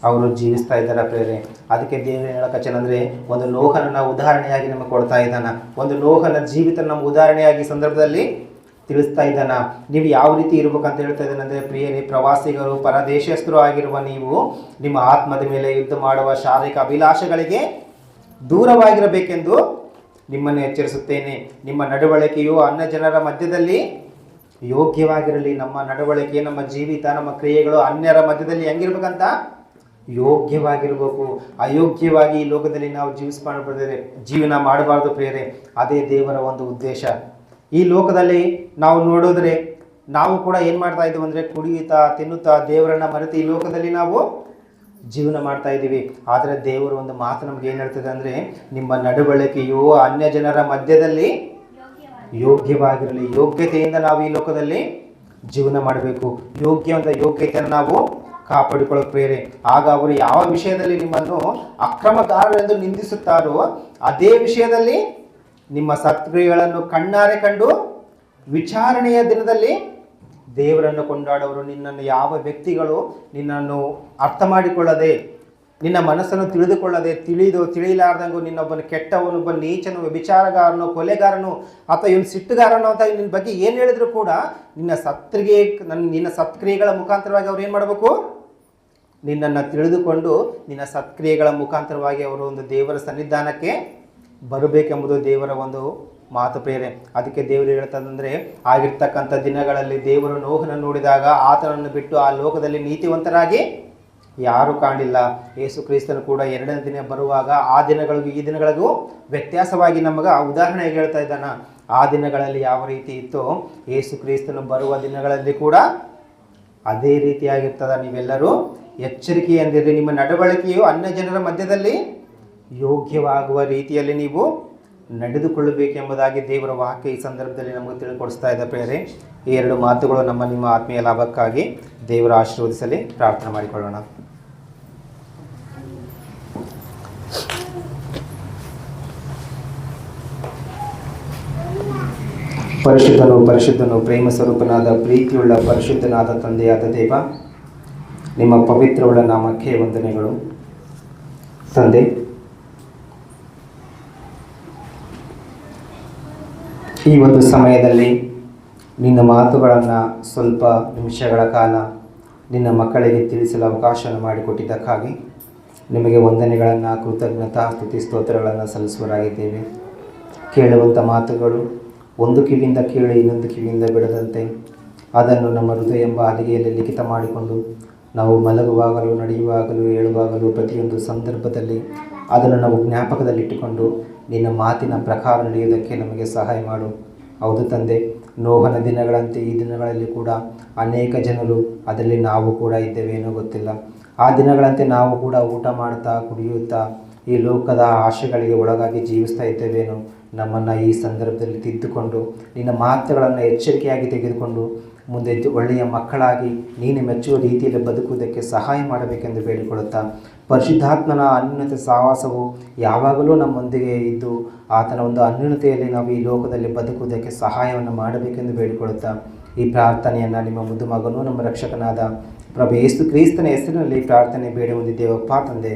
ಅವರು ಜೀವಿಸ್ತಾ ಇದ್ದಾರೆ ಪ್ರೇರೆ? ಅದಕ್ಕೆ ದೇವರು ಹೇಳಕಚ್ಚನ ಅಂದರೆ ಒಂದು ನೋಹನ ಉದಾಹರಣೆಯಾಗಿ ನಮಗೆ ಕೊಡ್ತಾ ಇದ್ದಾನೆ. ಒಂದು ಲೋಹನ ಜೀವಿತ ನಮ್ಮ ಉದಾಹರಣೆಯಾಗಿ ಸಂದರ್ಭದಲ್ಲಿ ತಿಳಿಸ್ತಾ ಇದ್ದಾನ? ನೀವು ಯಾವ ರೀತಿ ಇರ್ಬೇಕಂತ ಹೇಳ್ತಾ ಇದ್ದಾನೆ ಅಂದರೆ ಪ್ರಿಯರೇ ಪ್ರವಾಸಿಗರು, ಪರದೇಶಸ್ಥರು ಆಗಿರುವ ನೀವು ನಿಮ್ಮ ಆತ್ಮದ ಮೇಲೆ ಯುದ್ಧ ಮಾಡುವ ಶಾರೀರಿಕ ಅಭಿಲಾಷೆಗಳಿಗೆ ದೂರವಾಗಿರಬೇಕೆಂದು ನಿಮ್ಮನ್ನು ಎಚ್ಚರಿಸುತ್ತೇನೆ. ನಿಮ್ಮ ನಡವಳಿಕೆಯು ಅನ್ಯ ಜನರ ಮಧ್ಯದಲ್ಲಿ ಯೋಗ್ಯವಾಗಿರಲಿ. ನಮ್ಮ ನಡವಳಿಕೆ, ನಮ್ಮ ಜೀವಿತ, ನಮ್ಮ ಕ್ರಿಯೆಗಳು ಅನ್ಯರ ಮಧ್ಯದಲ್ಲಿ ಹೆಂಗಿರ್ಬೇಕಂತ ಯೋಗ್ಯವಾಗಿರಬೇಕು. ಅಯೋಗ್ಯವಾಗಿ ಈ ಲೋಕದಲ್ಲಿ ನಾವು ಜೀವಿಸ್ಬಾರ್ದು ಜೀವನ ಮಾಡಬಾರ್ದು ಪ್ರೇರೆ ಅದೇ ದೇವರ ಒಂದು ಉದ್ದೇಶ. ಈ ಲೋಕದಲ್ಲಿ ನಾವು ನೋಡಿದ್ರೆ ನಾವು ಕೂಡ ಏನು ಮಾಡ್ತಾ ಇದ್ದೀವಿ ಅಂದರೆ ಕುಡಿಯುತ್ತಾ, ತಿನ್ನುತ್ತಾ, ದೇವರನ್ನ ಮರೆತು ಈ ಲೋಕದಲ್ಲಿ ನಾವು ಜೀವನ ಮಾಡ್ತಾ ಇದ್ದೀವಿ. ಆದರೆ ದೇವರು ಒಂದು ಮಾತು ನಮ್ಗೆ ಏನು ಹೇಳ್ತದೆ ಅಂದರೆ, ನಿಮ್ಮ ನಡವಳಿಕೆಯು ಅನ್ಯ ಜನರ ಮಧ್ಯದಲ್ಲಿ ಯೋಗ್ಯವಾಗಿರಲಿ. ಯೋಗ್ಯತೆಯಿಂದ ನಾವು ಈ ಲೋಕದಲ್ಲಿ ಜೀವನ ಮಾಡಬೇಕು. ಯೋಗ್ಯವಂತ ಯೋಗ್ಯತೆಯನ್ನು ನಾವು ಕಾಪಾಡಿಕೊಳ್ಳೋಕೆ ಪ್ರೇರೆ ಆಗ ಅವರು ಯಾವ ವಿಷಯದಲ್ಲಿ ನಿಮ್ಮನ್ನು ಅಕ್ರಮಗಾರರೆಂದು ನಿಂದಿಸುತ್ತಾರೋ, ಅದೇ ವಿಷಯದಲ್ಲಿ ನಿಮ್ಮ ಸತ್ಕ್ರಿಯೆಗಳನ್ನು ಕಣ್ಣಾರೆ ಕಂಡು ವಿಚಾರಣೆಯ ದಿನದಲ್ಲಿ ದೇವರನ್ನು ಕೊಂಡಾಡವರು ನಿನ್ನನ್ನು ಯಾವ ವ್ಯಕ್ತಿಗಳು ನಿನ್ನನ್ನು ಅರ್ಥ ಮಾಡಿಕೊಳ್ಳದೆ ನಿನ್ನ ಮನಸ್ಸನ್ನು ತಿಳಿದುಕೊಳ್ಳದೆ, ತಿಳಿದು ತಿಳಿಲಾರ್ದಂಗೂ ನಿನ್ನೊಬ್ಬನ ಕೆಟ್ಟವನೊಬ್ಬ ನೀಚನು ವ್ಯಭಿಚಾರಗಾರನು ಕೊಲೆಗಾರನು, ಅಥವಾ ಇವನು ಸಿಟ್ಟುಗಾರನು ಅಂತ ನಿನ್ನ ಬಗ್ಗೆ ಏನು ಹೇಳಿದ್ರು ಕೂಡ ನಿನ್ನ ಸತ್ರಿಗೆ ನನ್ನ ನಿನ್ನ ಸತ್ಕ್ರಿಯೆಗಳ ಮುಖಾಂತರವಾಗಿ ಅವ್ರು ಏನು ಮಾಡಬೇಕು? ನಿನ್ನನ್ನು ತಿಳಿದುಕೊಂಡು ನಿನ್ನ ಸತ್ಕ್ರಿಯೆಗಳ ಮುಖಾಂತರವಾಗಿ ಅವರು ಒಂದು ದೇವರ ಸನ್ನಿಧಾನಕ್ಕೆ ಬರಬೇಕೆಂಬುದು ದೇವರ ಒಂದು ಮಾತು ಪ್ರೇರೆ ಅದಕ್ಕೆ ದೇವರು ಹೇಳ್ತದಂದರೆ, ಆಗಿರ್ತಕ್ಕಂಥ ದಿನಗಳಲ್ಲಿ ದೇವರು ನೋಹನ ನೋಡಿದಾಗ ಆತನನ್ನು ಬಿಟ್ಟು ಆ ಲೋಕದಲ್ಲಿ ನೀತಿವಂತರಾಗಿ ಯಾರೂ ಕಾಣಿಲ್ಲ ಯೇಸು ಕ್ರಿಸ್ತನು ಕೂಡ ಎರಡನೇ ದಿನ ಬರುವಾಗ ಆ ದಿನಗಳಿಗೂ ಈ ದಿನಗಳಿಗೂ ವ್ಯತ್ಯಾಸವಾಗಿ ನಮಗೆ ಆ ಉದಾಹರಣೆಗೆ ಹೇಳ್ತಾ ಇದ್ದಾನ. ಆ ದಿನಗಳಲ್ಲಿ ಯಾವ ರೀತಿ ಇತ್ತೋ, ಯೇಸು ಕ್ರಿಸ್ತನು ಬರುವ ದಿನಗಳಲ್ಲಿ ಕೂಡ ಅದೇ ರೀತಿಯಾಗಿರ್ತದ. ನೀವೆಲ್ಲರೂ ಎಚ್ಚರಿಕೆಯಂದಿರಿ. ನಿಮ್ಮ ನಡವಳಿಕೆಯು ಅನ್ಯ ಜನರ ಮಧ್ಯದಲ್ಲಿ ಯೋಗ್ಯವಾಗುವ ರೀತಿಯಲ್ಲಿ ನೀವು ನಡೆದುಕೊಳ್ಳಬೇಕೆಂಬುದಾಗಿ ದೇವರ ವಾಕ್ಯ ಈ ಸಂದರ್ಭದಲ್ಲಿ ನಮಗೆ ತಿಳಿಕೊಡಿಸ್ತಾ ಇದೆ ಪ್ರೇರೆ ಈ ಎರಡು ಮಾತುಗಳು ನಮ್ಮ ನಿಮ್ಮ ಆತ್ಮೀಯ ಲಾಭಕ್ಕಾಗಿ ದೇವರ ಆಶೀರ್ವದಿಸಲಿ. ಪ್ರಾರ್ಥನೆ ಮಾಡಿಕೊಳ್ಳೋಣ. ಪರಿಶುದ್ಧನು ಪರಿಶುದ್ಧನು ಪ್ರೇಮ ಸ್ವರೂಪನಾದ ಪ್ರೀತಿಯುಳ್ಳ ಪರಿಶುದ್ಧನಾದ ತಂದೆಯಾದ ದೇವ, ನಿಮ್ಮ ಪವಿತ್ರವುಳ್ಳ ನಾಮಕ್ಕೆ ವಂದನೆಗಳು. ತಂದೆ ಈ ಒಂದು ಸಮಯದಲ್ಲಿ ನಿನ್ನ ಮಾತುಗಳನ್ನು ಸ್ವಲ್ಪ ನಿಮಿಷಗಳ ಕಾಲ ನಿನ್ನ ಮಕ್ಕಳಿಗೆ ತಿಳಿಸಲು ಅವಕಾಶವನ್ನು ಮಾಡಿಕೊಟ್ಟಿದ್ದಕ್ಕಾಗಿ ನಿಮಗೆ ವಂದನೆಗಳನ್ನು, ಕೃತಜ್ಞತಾ, ಸ್ತುತಿ ಸ್ತೋತ್ರಗಳನ್ನು ಸಲ್ಲಿಸುವರಾಗಿದ್ದೇವೆ ಕೇಳುವಂಥ ಮಾತುಗಳು ಒಂದು ಕಿವಿಯಿಂದ ಕೇಳಿ ಇನ್ನೊಂದು ಕಿವಿಯಿಂದ ಬಿಡದಂತೆ ಅದನ್ನು ನಮ್ಮ ಹೃದಯ ಎಂಬ ಹಲಿಗೆಯಲ್ಲಿ ಲಿಖಿತ ಮಾಡಿಕೊಂಡು ನಾವು ಮಲಗುವಾಗಲೂ, ನಡೆಯುವಾಗಲೂ ಹೇಳುವಾಗಲೂ ಪ್ರತಿಯೊಂದು ಸಂದರ್ಭದಲ್ಲಿ ಅದನ್ನು ನಾವು ಜ್ಞಾಪಕದಲ್ಲಿಟ್ಟುಕೊಂಡು ನಿನ್ನ ಮಾತಿನ ಪ್ರಕಾರ ನಡೆಯುವುದಕ್ಕೆ ನಮಗೆ ಸಹಾಯ ಮಾಡು. ಹೌದು ತಂದೆ, ನೋಹನ ದಿನಗಳಂತೆ ಈ ದಿನಗಳಲ್ಲಿ ಕೂಡ ಅನೇಕ ಜನರು ಅದರಲ್ಲಿ ನಾವು ಕೂಡ ಇದ್ದೇವೆ ಏನೋ ಗೊತ್ತಿಲ್ಲ. ಆ ದಿನಗಳಂತೆ ನಾವು ಕೂಡ ಊಟ ಮಾಡ್ತಾ ಕುಡಿಯುತ್ತಾ ಈ ಲೋಕದ ಆಶೆಗಳಿಗೆ ಒಳಗಾಗಿ ಜೀವಿಸ್ತಾ ಇದ್ದೇವೇನೋ ನಮ್ಮನ್ನು ಈ ಸಂದರ್ಭದಲ್ಲಿ ತಿದ್ದುಕೊಂಡು, ನಿನ್ನ ಮಾತುಗಳನ್ನು ಎಚ್ಚರಿಕೆಯಾಗಿ ತೆಗೆದುಕೊಂಡು, ಮುಂದೆ ಒಳ್ಳೆಯ ಮಕ್ಕಳಾಗಿ ನೀನು ಮೆಚ್ಚುವ ರೀತಿಯಲ್ಲಿ ಬದುಕುವುದಕ್ಕೆ ಸಹಾಯ ಮಾಡಬೇಕೆಂದು ಬೇಡಿಕೊಳ್ಳುತ್ತಾ ಪರಿಶುದ್ಧಾತ್ಮನ ಅನ್ಯೂನತೆ ಸಹವಾಸವು ಯಾವಾಗಲೂ ನಮ್ಮೊಂದಿಗೆ ಇದ್ದು ಆತನ ಒಂದು ಅನ್ಯೂನತೆಯಲ್ಲಿ ನಾವು ಈ ಲೋಕದಲ್ಲಿ ಬದುಕುವುದಕ್ಕೆ ಸಹಾಯವನ್ನು ಮಾಡಬೇಕೆಂದು ಬೇಡಿಕೊಳ್ಳುತ್ತಾ ಈ ಪ್ರಾರ್ಥನೆಯನ್ನು ನಿಮ್ಮ ಮುದ್ದು ಮಗನು ನಮ್ಮ ರಕ್ಷಕನಾದ ಪ್ರಭು ಯೇಸು ಕ್ರಿಸ್ತನ ಹೆಸರಿನಲ್ಲಿ ಪ್ರಾರ್ಥನೆ ಬೇಡಿ ಹೊಂದಿದ್ದೇವಪ್ಪ ತಂದೆ.